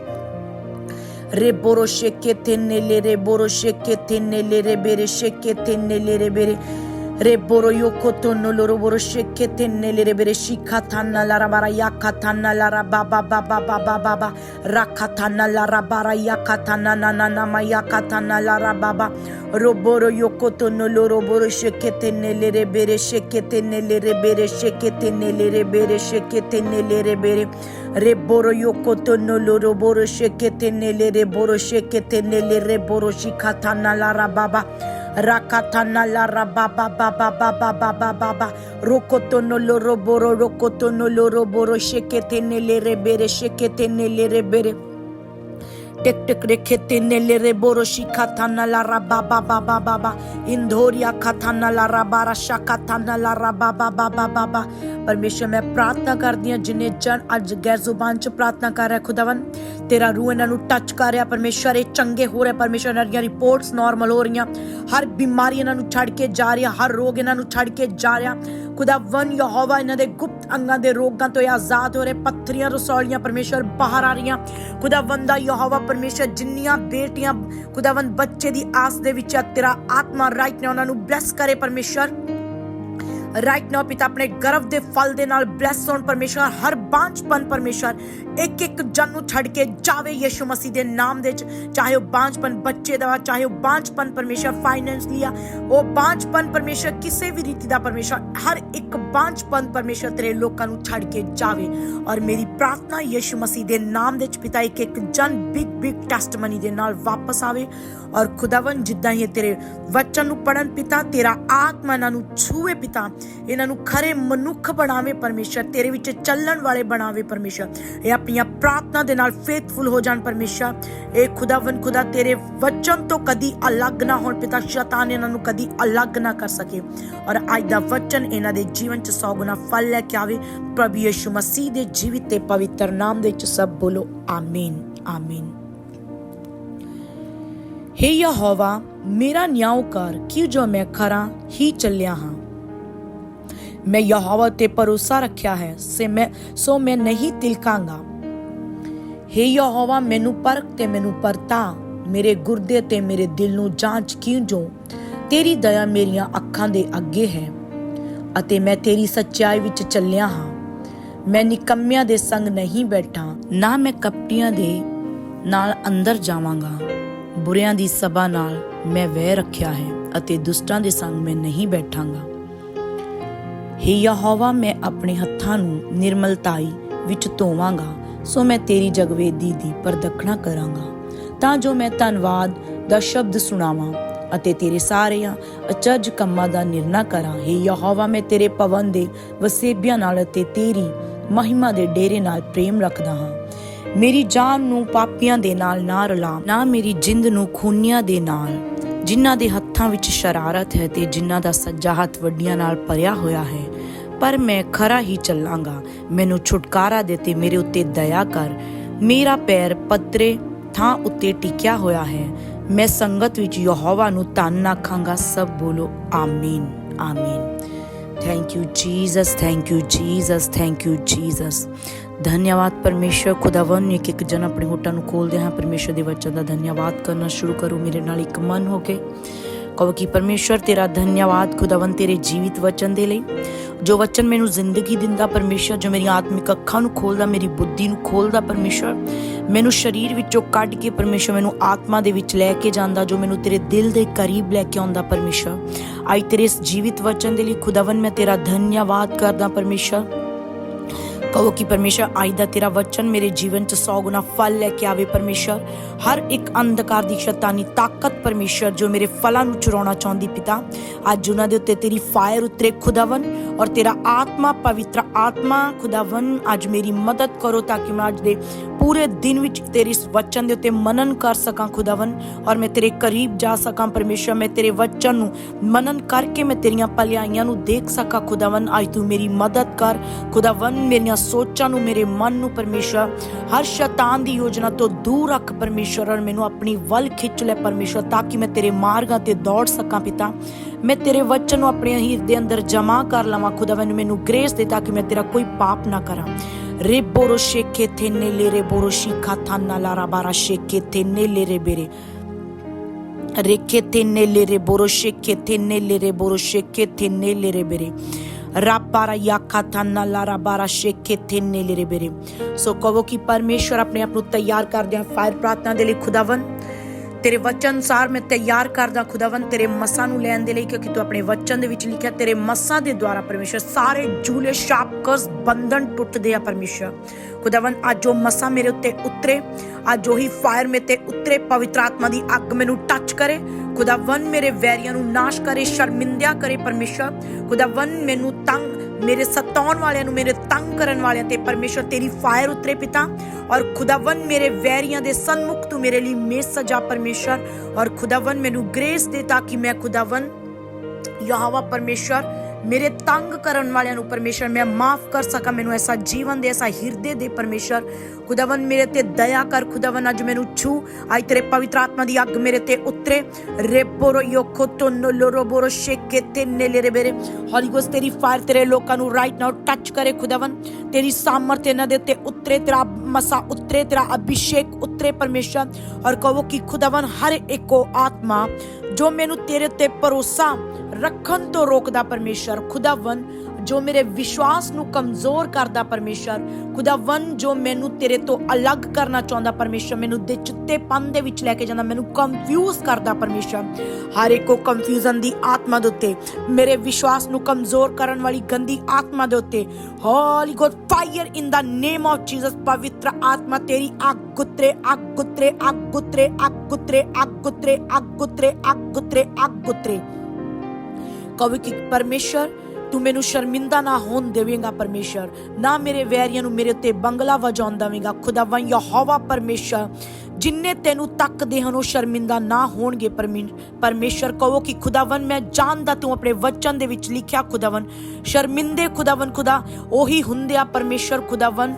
[SPEAKER 1] Reboro şeketenele reboro şeketenele rebere şeketenele rebere Reboro yokotono loro boro şeketenne lere bere şikatanna lara bara yakatanna lara baba baba baba baba rakatanna lara bara yakatanna nana nama yakatanna lara baba roboro yokotono loro boro şeketenne lere bere şeketenne lere bere şeketenne lere bere şeketenne lere bere. Reboro yokotono loro boro şeketenne lere boro şeketenne lere boro şikatanna lara baba rakatana la rababa baba baba baba baba rokotono loroboro rokotono loroboro sheketene lerebere sheketene lerebere টেক টেক রেখে তেনে লেরে বড় শিখা থানা লারা বাবা বাবা বাবা ইন্দোরিয়া খা থানা লারা বারাসা খা থানা লারা বাবা বাবা বাবা ਪਰਮੇਸ਼ਰ, ਮੈਂ ਪ੍ਰਾਰਥਨਾ ਕਰਦੀ ਹਾਂ, ਜਿਨੇ ਜਨ ਅੱਜ ਗੈਰ ਜ਼ੁਬਾਨ ਚ ਪ੍ਰਾਰਥਨਾ ਕਰ ਰਿਹਾ ਖੁਦਾਵੰ ਤੇਰਾ ਰੂਹ ਇਹਨਾਂ ਨੂੰ ਟੱਚ ਕਰ ਰਿਹਾ, ਪਰਮੇਸ਼ਰ, ਇਹ ਚੰਗੇ ਹੋ ਰਹੇ, ਪਰਮੇਸ਼ਰ, ਇਹਨਾਂ ਦੀਆਂ ਰਿਪੋਰਟਸ ਨਾਰਮਲ ਹੋ ਰਹੀਆਂ, ਹਰ ਬਿਮਾਰੀ ਇਹਨਾਂ ਨੂੰ ਛੱਡ ਕੇ ਜਾ ਰਹੀ, ਹਰ ਰੋਗ ਇਹਨਾਂ ਨੂੰ ਛੱਡ ਕੇ ਜਾ ਰਿਹਾ ਖੁਦਾਵੰ ਯਹੋਵਾ ਇਹਨਾਂ ਦੇ ਗੁਪਤ ਅੰਗਾਂ ਦੇ ਰੋਗਾਂ ਤੋਂ ਆਜ਼ਾਦ ਹੋ ਰਹੇ, ਪੱਥਰੀਆਂ, ਰਸੌਲੀਆਂ ਪਰਮੇਸ਼ਰ ਬਾਹਰ ਆ ਰਹੀਆਂ ਖੁਦਾਵੰ ਦਾ ਯਹੋਵਾ ਪਰਮੇਸ਼ਰ, ਜਿੰਨੀਆਂ ਬੇਟੀਆਂ ਖੁਦਾ ਖੁਦਾਵੰ ਬੱਚੇ ਦੀ ਆਸ ਦੇ ਵਿੱਚ ਤੇਰਾ ਆਤਮਾ ਰਾਈਟ ਨੇ ਉਹਨਾਂ ਨੂੰ ਬਲੈਸ ਕਰੇ ਪਰਮੇਸ਼ਰ। ਰਾਈਟ ਨਾਓ ਪਿਤਾ ਆਪਣੇ ਗਰਭ ਦੇ ਫਲ ਦੇ ਨਾਲ ਬਲੈਸ ਹੋਣ ਪਰਮੇਸ਼ਰ, ਹਰ ਬਾਂਝਪਨ ਪਰਮੇਸ਼ਰ ਇੱਕ ਇੱਕ ਜਨ ਨੂੰ ਛੱਡ ਕੇ ਜਾਵੇ ਯਿਸੂ ਮਸੀਹ ਦੇ ਨਾਮ ਦੇ ਵਿੱਚ। ਚਾਹੇ ਉਹ ਬਾਂਝਪਨ ਬੱਚੇ ਦਾ, ਚਾਹੇ ਉਹ ਬਾਂਝਪਨ ਪਰਮੇਸ਼ਰ ਫਾਈਨੈਂਸ਼ਲੀ ਆ ਉਹ ਬਾਂਝਪਨ ਪਰਮੇਸ਼ਰ ਕਿਸੇ ਵੀ ਰੀਤੀ ਦਾ ਪਰਮੇਸ਼ਰ, ਹਰ ਇੱਕ ਬਾਂਝਪਨ ਪਰਮੇਸ਼ਰ ਤੇਰੇ ਲੋਕਾਂ ਨੂੰ ਛੱਡ ਕੇ ਜਾਵੇ। ਔਰ ਮੇਰੀ ਪ੍ਰਾਰਥਨਾ ਯਿਸੂ ਮਸੀਹ ਦੇ ਨਾਮ ਦੇ ਵਿੱਚ ਪਿਤਾ ਇੱਕ ਇੱਕ ਜਨ ਬਿਗ ਬਿਗ ਟੈਸਟਮਨੀ ਦੇ ਨਾਲ ਵਾਪਸ ਆਵੇ। ਔਰ ਖੁਦਾਵੰ ਜਿੱਦਾਂ ਹੀ ਤੇਰੇ ਵਚਨ ਨੂੰ ਪੜਨ ਪਿਤਾ, ਤੇਰਾ ਆਤਮਾ ਇਹਨਾਂ ਨੂੰ ਛੂਏ ਪਿਤਾ ਇਹਨਾਂ ਨੂੰ ਖਰੇ ਮਨੁੱਖ ਬਣਾਵੇ ਪਰਮੇਸ਼ਰ, ਤੇਰੇ ਵਿੱਚ ਚੱਲਣ ਵਾਲੇ ਬਣਾਵੇ ਪਰਮੇਸ਼ਰ। ਇਹ ਆਪਣੀਆਂ ਪ੍ਰਾਰਥਨਾ ਦੇ ਨਾਲ ਫੇਥਫੁਲ ਹੋ ਜਾਣ ਪਰਮੇਸ਼ਰ। ਇਹ ਖੁਦਾਵੰ ਖੁਦਾ ਤੇਰੇ ਵਚਨ ਤੋਂ ਕਦੀ ਅਲੱਗ ਨਾ ਹੋਣ, ਪਿਤਾ ਸ਼ੈਤਾਨ ਇਹਨਾਂ ਨੂੰ ਕਦੀ ਅਲੱਗ ਨਾ ਕਰ ਸਕੇ। ਔਰ ਅੱਜ ਦਾ ਵਚਨ ਇਹਨਾਂ ਦੇ ਜੀਵਨ 'ਚ ਸੌ ਗੁਣਾ ਫਲ ਲੈ ਕੇ ਆਵੇ। ਪ੍ਰਭੂ ਯਿਸੂ ਮਸੀਹ ਦੇ ਜੀਵਿਤ ਤੇ ਪਵਿੱਤਰ ਨਾਮ ਦੇ ਵਿੱਚ ਸਭ ਬੋਲੋ, ਆਮੀਨ ਆਮੀਨ। हे ਯਹੋਵਾ, ਮੇਰਾ ਨਿਆਂ ਕਰ ਕਿ ਜੋ ਮੈਂ ਖਰਾ ਹੀ ਚੱਲਿਆ ਹਾਂ। ਮੈਂ ਯਹੋਵਾ ਤੇ ਭਰੋਸਾ ਰੱਖਿਆ ਹੈ, ਸੇ ਮੈਂ ਸੋ ਮੈਂ ਨਹੀਂ ਤਿਲਕਾਂਗਾ। हे ਯਹੋਵਾ, ਮੈਨੂੰ ਪਰਖ ਤੇ ਮੈਨੂੰ ਪਰਤਾ। ਮੇਰੇ ਗੁਰਦੇ ਤੇ ਮੇਰੇ ਦਿਲ ਨੂੰ ਜਾਂਚ ਕਿਉਂ ਜੋ? ਤੇਰੀ ਦਇਆ ਮੇਰੀਆਂ ਅੱਖਾਂ ਦੇ ਅੱਗੇ ਹੈ ਅਤੇ ਮੈਂ ਤੇਰੀ ਸੱਚਾਈ ਵਿੱਚ ਚੱਲਿਆ ਹਾਂ। ਮੈਂ ਨਿਕੰਮਿਆਂ ਦੇ ਸੰਗ ਨਹੀਂ ਬੈਠਾ, ਨਾ ਮੈਂ ਕਪਟੀਆਂ ਦੇ ਨਾਲ ਅੰਦਰ ਜਾਵਾਂਗਾ। ਬੁਰਿਆਂ ਦੀ ਸਭਾ ਨਾਲ ਮੈਂ ਵਹਿ ਰੱਖਿਆ ਹੈ ਅਤੇ ਦੁਸ਼ਟਾਂ ਦੇ ਸੰਗ ਮੈਂ ਨਹੀਂ ਬੈਠਾਂਗਾ। ਹੇ ਯਹੋਵਾ, ਮੈਂ ਆਪਣੇ ਹੱਥਾਂ ਨੂੰ ਨਿਰਮਲਤਾਈ ਵਿੱਚ ਧੋਵਾਂਗਾ, ਸੋ ਮੈਂ ਤੇਰੀ ਜਗਵੇਦੀ ਦੀ ਪ੍ਰਦਖਣਾ ਕਰਾਂਗਾ। ਤਾਂ ਜੋ ਮੈਂ ਧੰਨਵਾਦ ਦਾ ਸ਼ਬਦ ਸੁਣਾਵਾਂ ਅਤੇ ਤੇਰੇ ਸਾਰਿਆਂ ਅਚਰਜ ਕੰਮਾਂ ਦਾ ਨਿਰਣਾ ਕਰਾਂ। ਹੇ ਯਹੋਵਾ, ਮੈਂ ਤੇਰੇ ਪਵਨ ਦੇ ਵਸੇਬਿਆਂ ਨਾਲ ਅਤੇ ਤੇਰੀ ਮਹਿਮਾ ਦੇ ਡੇਰੇ ਨਾਲ ਪ੍ਰੇਮ ਰੱਖਦਾ ਹਾਂ। ਮੇਰੀ ਜਾਨ ਨੂੰ ਪਾਪੀਆਂ ਦੇ ਨਾਲ ਨਾ ਰਲਾ ਨਾ ਮੇਰੀ ਜਿੰਦ ਨੂੰ ਖੂਨੀਆਂ ਦੇ ਨਾਲ। ਜਿਨ੍ਹਾਂ ਦੇ ਹੱਥਾਂ ਵਿੱਚ ਸ਼ਰਾਰਤ ਹੈ ਤੇ ਜਿਨ੍ਹਾਂ ਦਾ ਸੱਜਾ ਹੱਥ ਵੱਡੀਆਂ ਨਾਲ ਭਰਿਆ ਹੋਇਆ ਹੈ। ਪਰ ਮੈਂ ਖਰਾ ਹੀ ਚੱਲਾਂਗਾ। ਮੈਨੂੰ ਛੁਟਕਾਰਾ ਦੇ ਤੇ ਮੇਰੇ ਉੱਤੇ ਦਇਆ ਕਰ। ਮੇਰਾ ਪੈਰ ਪੱਤਰੇ ਥਾਂ ਉੱਤੇ ਟਿਕਿਆ ਹੋਇਆ ਹੈ। ਮੈਂ ਸੰਗਤ ਵਿੱਚ ਯਹੋਵਾ ਨੂੰ ਧੰਨ ਆਖਾਂਗਾ। ਸਭ ਬੋਲੋ, ਆਮੀਨ ਆਮੀਨ। Thank you Jesus thank you Jesus thank you Jesus ਧੰਨਵਾਦ ਪਰਮੇਸ਼ਰ ਖੁਦਾਵੰ ਇੱਕ ਇੱਕ ਜਨ ਆਪਣੇ ਹੋਟਾਂ ਨੂੰ ਖੋਲਦੇ ਹਾਂ। ਪਰਮੇਸ਼ਰ ਦੇ ਵਚਨ ਦਾ ਧੰਨਵਾਦ ਕਰਨਾ ਸ਼ੁਰੂ ਕਰੋ। ਮੇਰੇ ਨਾਲ ਇੱਕ ਮਨ ਹੋ ਕੇ ਕਹੋ ਕਿ ਪਰਮੇਸ਼ਰ ਤੇਰਾ ਧੰਨਵਾਦ ਖੁਦਾਵੰ ਤੇਰੇ ਜੀਵਿਤ ਵਚਨ ਦੇ ਲਈ। ਜੋ ਵਚਨ ਮੈਨੂੰ ਜ਼ਿੰਦਗੀ ਦਿੰਦਾ ਪਰਮੇਸ਼ਰ ਜੋ ਮੇਰੀ ਆਤਮਿਕ ਅੱਖਾਂ ਨੂੰ ਖੋਲਦਾ, ਮੇਰੀ ਬੁੱਧੀ ਨੂੰ ਖੋਲਦਾ ਪਰਮੇਸ਼ਰ ਮੈਨੂੰ ਸਰੀਰ ਵਿੱਚੋਂ ਕੱਢ ਕੇ ਪਰਮੇਸ਼ਰ ਮੈਨੂੰ ਆਤਮਾ ਦੇ ਵਿੱਚ ਲੈ ਕੇ ਜਾਂਦਾ, ਜੋ ਮੈਨੂੰ ਤੇਰੇ ਦਿਲ ਦੇ ਕਰੀਬ ਲੈ ਕੇ ਆਉਂਦਾ ਪਰਮੇਸ਼ਰ। ਅੱਜ ਤੇਰੇ ਇਸ ਜੀਵਿਤ ਵਚਨ ਦੇ ਲਈ ਖੁਦਾਵੰ ਮੈਂ ਤੇਰਾ ਧੰਨਵਾਦ ਕਰਦਾ ਪਰਮੇਸ਼ਰ। ਕਹੋ ਕਿ ਪਰਮੇਸ਼ਰ ਅੱਜ ਦਾ ਤੇਰਾ ਵਚਨ ਮੇਰੇ ਜੀਵਨ 'ਚ 100 ਗੁਣਾ ਫਲ ਲੈ ਕੇ ਆਵੇ ਪਰਮੇਸ਼ਰ। ਹਰ ਇੱਕ ਅੰਧਕਾਰ ਦੀ ਸ਼ੈਤਾਨੀ ਤਾਕਤ ਪਰਮੇਸ਼ਰ, ਜੋ ਮੇਰੇ ਫਲਾਂ ਨੂੰ ਚੁਰਾਉਣਾ ਚਾਹੁੰਦੀ ਪਿਤਾ। ਅੱਜ ਉਹਨਾਂ ਦੇ ਉੱਤੇ ਤੇਰੀ ਫਾਇਰ ਉਤਰੇ ਖੁਦਾਵਨ ਔਰ ਤੇਰਾ ਆਤਮਾ ਪਵਿੱਤਰ ਆਤਮਾ ਖੁਦਾਵਨ ਅੱਜ ਮੇਰੀ ਮਦਦ ਕਰੋ ਤਾਂ ਕਿ ਮੈਂ ਅੱਜ ਦੇ ਪੂਰੇ ਦਿਨ ਵਿੱਚ ਤੇਰੇ ਇਸ ਵਚਨ ਦੇ ਉੱਤੇ ਮਨਨ ਕਰ ਸਕਾਂ ਖੁਦਾਵਨ ਔਰ ਮੈਂ ਤੇਰੇ ਕਰੀਬ ਜਾ ਸਕਾਂ ਪਰਮੇਸ਼ਰ। ਮੈਂ ਤੇਰੇ ਵਚਨ ਨੂੰ ਮਨਨ ਕਰਕੇ ਮੈਂ ਤੇਰੀਆਂ ਭਲਾਈਆਂ ਨੂੰ ਦੇਖ ਸਕਾਂ ਖੁਦਾਵਨ ਅੱਜ ਤੂੰ ਮੇਰੀ ਮਦਦ ਕਰ। ਖੁਦਾਵਨ ਮੇਰੀਆਂ ਸੋਚਾਂ ਨੂੰ ਮੇਰੇ ਮਨ ਨੂੰ ਪਰਮੇਸ਼ਰ, ਹਰ ਸ਼ੈਤਾਨ ਦੀ ਯੋਜਨਾ ਤੋਂ ਦੂਰ ਰੱਖ ਪਰਮੇਸ਼ਰ, ਔਰ ਮੈਨੂੰ ਆਪਣੀ ਵੱਲ ਖਿੱਚ ਲੈ ਪਰਮੇਸ਼ਰ, ਤਾਂ ਕਿ ਮੈਂ ਤੇਰੇ ਮਾਰਗਾਂ ਤੇ ਦੌੜ ਸਕਾਂ ਪਿਤਾ। ਮੈਂ ਤੇਰੇ ਵਚਨ ਨੂੰ ਆਪਣੇ ਹਿਰਦੇ ਅੰਦਰ ਜਮਾ ਕਰ ਲਵਾਂ ਖੁਦਾਵਨ ਮੈਨੂੰ ਗ੍ਰੇਸ ਦੇ ਤਾਂ ਕਿ ਮੈਂ ਤੇਰਾ ਕੋਈ ਪਾਪ ਨਾ ਕਰਾਂ। ਰੇ ਬੋਰੋ ਸ਼ੇਕੇ ਥੇ ਨੇਲੇ ਰੇ ਬੋਰੋ ਸ਼ਿਖਾ ਥਾ ਨਾਲਾ ਬਾਰਾ ਸ਼ੇਕੇ ਥੇ ਲੇ ਰੇ ਬੇਰੇ। ਰੇਖੇ ਥੇ ਨੇਲੇ ਰੇ ਬੋਰੋ ਸ਼ੇਕੇ ਥੇ ਨੇਲੇ ਰੇ ਬੋਰੋ ਸ਼ੇਕੇ ਥੇ ਨੇਲੇ ਰੇ राबारा या खाथाना लारा बारा शेखे थेने लेरे बेरे सो कहो कि परमेश्वर अपने आप ਨੂੰ ਤਿਆਰ ਕਰਦੇ ਆ ਫਾਇਰ ਪ੍ਰਾਰਥਨਾ ਦੇ ਲਈ ਖੁਦਾਵੰ ਤੇਰੇ ਵਚਨ ਅਨੁਸਾਰ ਮੈਂ ਤਿਆਰ ਕਰਦਾ ਖੁਦਾਵੰ ਤੇਰੇ ਮਸਾਂ ਨੂੰ ਲੈਣ ਦੇ ਲਈ, ਕਿਉਂਕਿ ਤੂੰ ਆਪਣੇ ਵਚਨ ਦੇ ਵਿੱਚ ਲਿਖਿਆ, ਤੇਰੇ ਮਸਾਂ ਦੇ ਦੁਆਰਾ ਪਰਮੇਸ਼ਰ, ਸਾਰੇ ਜੂਲੇ ਸ਼ਾਪ ਕਰਸ ਬੰਧਨ ਟੁੱਟਦੇ ਆ ਪਰਮੇਸ਼ਰ। ਖੁਦਾਵੰ ਅੱਜ ਜੋ ਮਸਾਂ ਮੇਰੇ ਉੱਤੇ ਉਤਰੇ, ਅੱਜ ਉਹੀ ਫਾਇਰ ਮੇ ਤੇ ਉਤਰੇ, ਪਵਿੱਤਰ ਆਤਮਾ ਦੀ ਅੱਗ ਮੈਨੂੰ ਟੱਚ ਕਰੇ। ਖੁਦਾਵੰ ਮੇਰੇ ਵੈਰੀਆਂ ਨੂੰ ਨਾਸ਼ ਕਰੇ, ਸ਼ਰਮਿੰਦਿਆ ਕਰੇ ਪਰਮੇਸ਼ਰ। ਖੁਦਾਵੰ ਮੈਨੂੰ ਤੰਗ ਮੇਰੇ ਸਤਾਉਣ ਵਾਲਿਆਂ ਨੂੰ, ਮੇਰੇ ਤੰਗ ਕਰਨ ਵਾਲਿਆਂ ਤੇ ਪਰਮੇਸ਼ਰ ਤੇਰੀ ਫਾਇਰ ਉਤਰੇ ਪਿਤਾ ਔਰ ਖੁਦਾਵੰ ਮੇਰੇ ਵੈਰੀਆਂ ਦੇ ਸਨਮੁਖ ਤੂੰ ਮੇਰੇ ਲਈ ਮੇਜ਼ ਸਜਾ ਪਰਮੇਸ਼ਰ ਔਰ ਖੁਦਾਵੰ ਮੈਨੂੰ ਗ੍ਰੇਸ ਦੇ ਤਾਂ ਕਿ ਮੈਂ ਖੁਦਾਵੰ ਯਹਵਾ ਪਰਮੇਸ਼ਰ ਮੇਰੇ ਤੰਗ ਕਰਨ ਵਾਲਿਆਂ ਨੂੰ ਪਰਮੇਸ਼ਰ ਮੈਂ ਮਾਫ ਕਰ ਸਕਾਂ। ਮੈਨੂੰ ਐਸਾ ਜੀਵਨ ਦੇ, ਐਸਾ ਹਿਰਦੇ ਦੇ ਪਰਮੇਸ਼ਰ। ਖੁਦਾਵੰ ਮੇਰੇ ਤੇ ਦਇਆ ਕਰ ਖੁਦਾਵੰ ਅੱਜ ਮੈਨੂੰ ਛੂ। ਅੱਜ ਤੇਰੇ ਪਵਿੱਤਰ ਆਤਮਾ ਦੀ ਅੱਗ ਮੇਰੇ ਤੇ ਉਤਰੇ। ਰੇਬੋਰੋ ਯੋਖੋ ਤੋਨੋ ਲੋਰੋ ਸ਼ੇਕੇ ਤੇ ਨੇਲੇ ਬੇਰੇ। ਹੋਲੀ ਗੋਸ ਤੇਰੀ ਫਾਇਰ ਤੇਰੇ ਲੋਕਾਂ ਨੂੰ ਰਾਈਟ ਨਾਓ ਟੱਚ ਕਰੇ ਖੁਦਾਵੰ ਤੇਰੀ ਸਾਮਰਥ ਇਹਨਾਂ ਦੇ ਉੱਤੇ ਉਤਰੇ, ਤੇਰਾ ਮਸਾ ਉਤਰੇ, ਤੇਰਾ ਅਭਿਸ਼ੇਕ ਉਤਰੇ ਪਰਮੇਸ਼ਰ। ਔਰ ਕਹੋ ਕਿ ਖੁਦਾਵੰ ਹਰ ਇੱਕੋ ਆਤਮਾ ਜੋ ਮੈਨੂੰ ਤੇਰੇ ਤੇ ਭਰੋਸਾ ਰੱਖਣ ਤੋਂ ਰੋਕਦਾ ਪਰਮੇਸ਼ਰ ਖੁਦਾਵੰ ਜੋ ਮੇਰੇ ਵਿਸ਼ਵਾਸ ਨੂੰ ਕਮਜ਼ੋਰ ਕਰਦਾ ਪਰਮੇਸ਼ਰ ਖੁਦਾਵੰ ਜੋ ਮੈਨੂੰ ਤੇਰੇ ਤੋਂ ਅਲੱਗ ਕਰਨਾ ਚਾਹੁੰਦਾ ਪਰਮੇਸ਼ਰ, ਮੈਨੂੰ ਦੇ ਚਿੱਤੇਪਨ ਦੇ ਵਿੱਚ ਲੈ ਕੇ ਜਾਂਦਾ, ਮੈਨੂੰ ਕੰਫਿਊਜ਼ ਕਰਦਾ ਪਰਮੇਸ਼ਰ। ਹਰ ਇੱਕੋ ਕੰਫਿਊਜ਼ਨ ਦੀ ਆਤਮਾ ਦੇ ਉੱਤੇ, ਮੇਰੇ ਵਿਸ਼ਵਾਸ ਨੂੰ ਕਮਜ਼ੋਰ ਕਰਨ ਵਾਲੀ ਗੰਦੀ ਆਤਮਾ ਦੇ ਉੱਤੇ holy God fire in the name of Jesus ਪਵਿੱਤਰ ਆਤਮਾ ਤੇਰੀ ਅੱਗ ਗੁੱਤਰੇ ਅੱਗ ਗੁੱਤਰੇ ਅੱਗ ਗੁੱਤਰੇ ਅੱਗ ਗੁੱਤਰੇ ਅੱਗ ਗੁੱਤਰੇ ਅੱਗ ਗੁੱਤਰੇ ਅੱਗ ਗੁੱਤਰੇ ਅੱਗ ਗੁੱਤਰੇ। ਕਹੋ ਕਿ ਪਰਮੇਸ਼ਰ, ਤੂੰ ਮੈਨੂੰ ਸ਼ਰਮਿੰਦਾ ਨਾ ਹੋਣ ਦੇਵੇਂਗਾ ਪਰਮੇਸ਼ਰ, ਨਾ ਮੇਰੇ ਵੈਰੀਆਂ ਨੂੰ ਮੇਰੇ ਉੱਤੇ ਬੰਗਲਾ ਵਜਾਉਣ ਦੇਵੇਂਗਾ। ਖੁਦਾਵੰ ਯਹੋਵਾ ਪਰਮੇਸ਼ਰ, ਜਿੰਨੇ ਤੈਨੂੰ ਤੱਕਦੇ ਹਨ ਉਹ ਸ਼ਰਮਿੰਦਾ ਨਾ ਹੋਣਗੇ ਪਰਮੇ- ਪਰਮੇਸ਼ਰ, ਕਹੋ ਕਿ ਖੁਦਾਵੰ ਮੈਂ ਜਾਣਦਾ ਤੂੰ ਆਪਣੇ ਵਚਨ ਦੇ ਵਿੱਚ ਲਿਖਿਆ ਖੁਦਾਵੰ ਸ਼ਰਮਿੰਦੇ ਖੁਦਾਵੰ ਖੁਦਾ, ਉਹੀ ਹੁੰਦੇ ਆ ਪਰਮੇਸ਼ਰ ਖੁਦਾਵੰ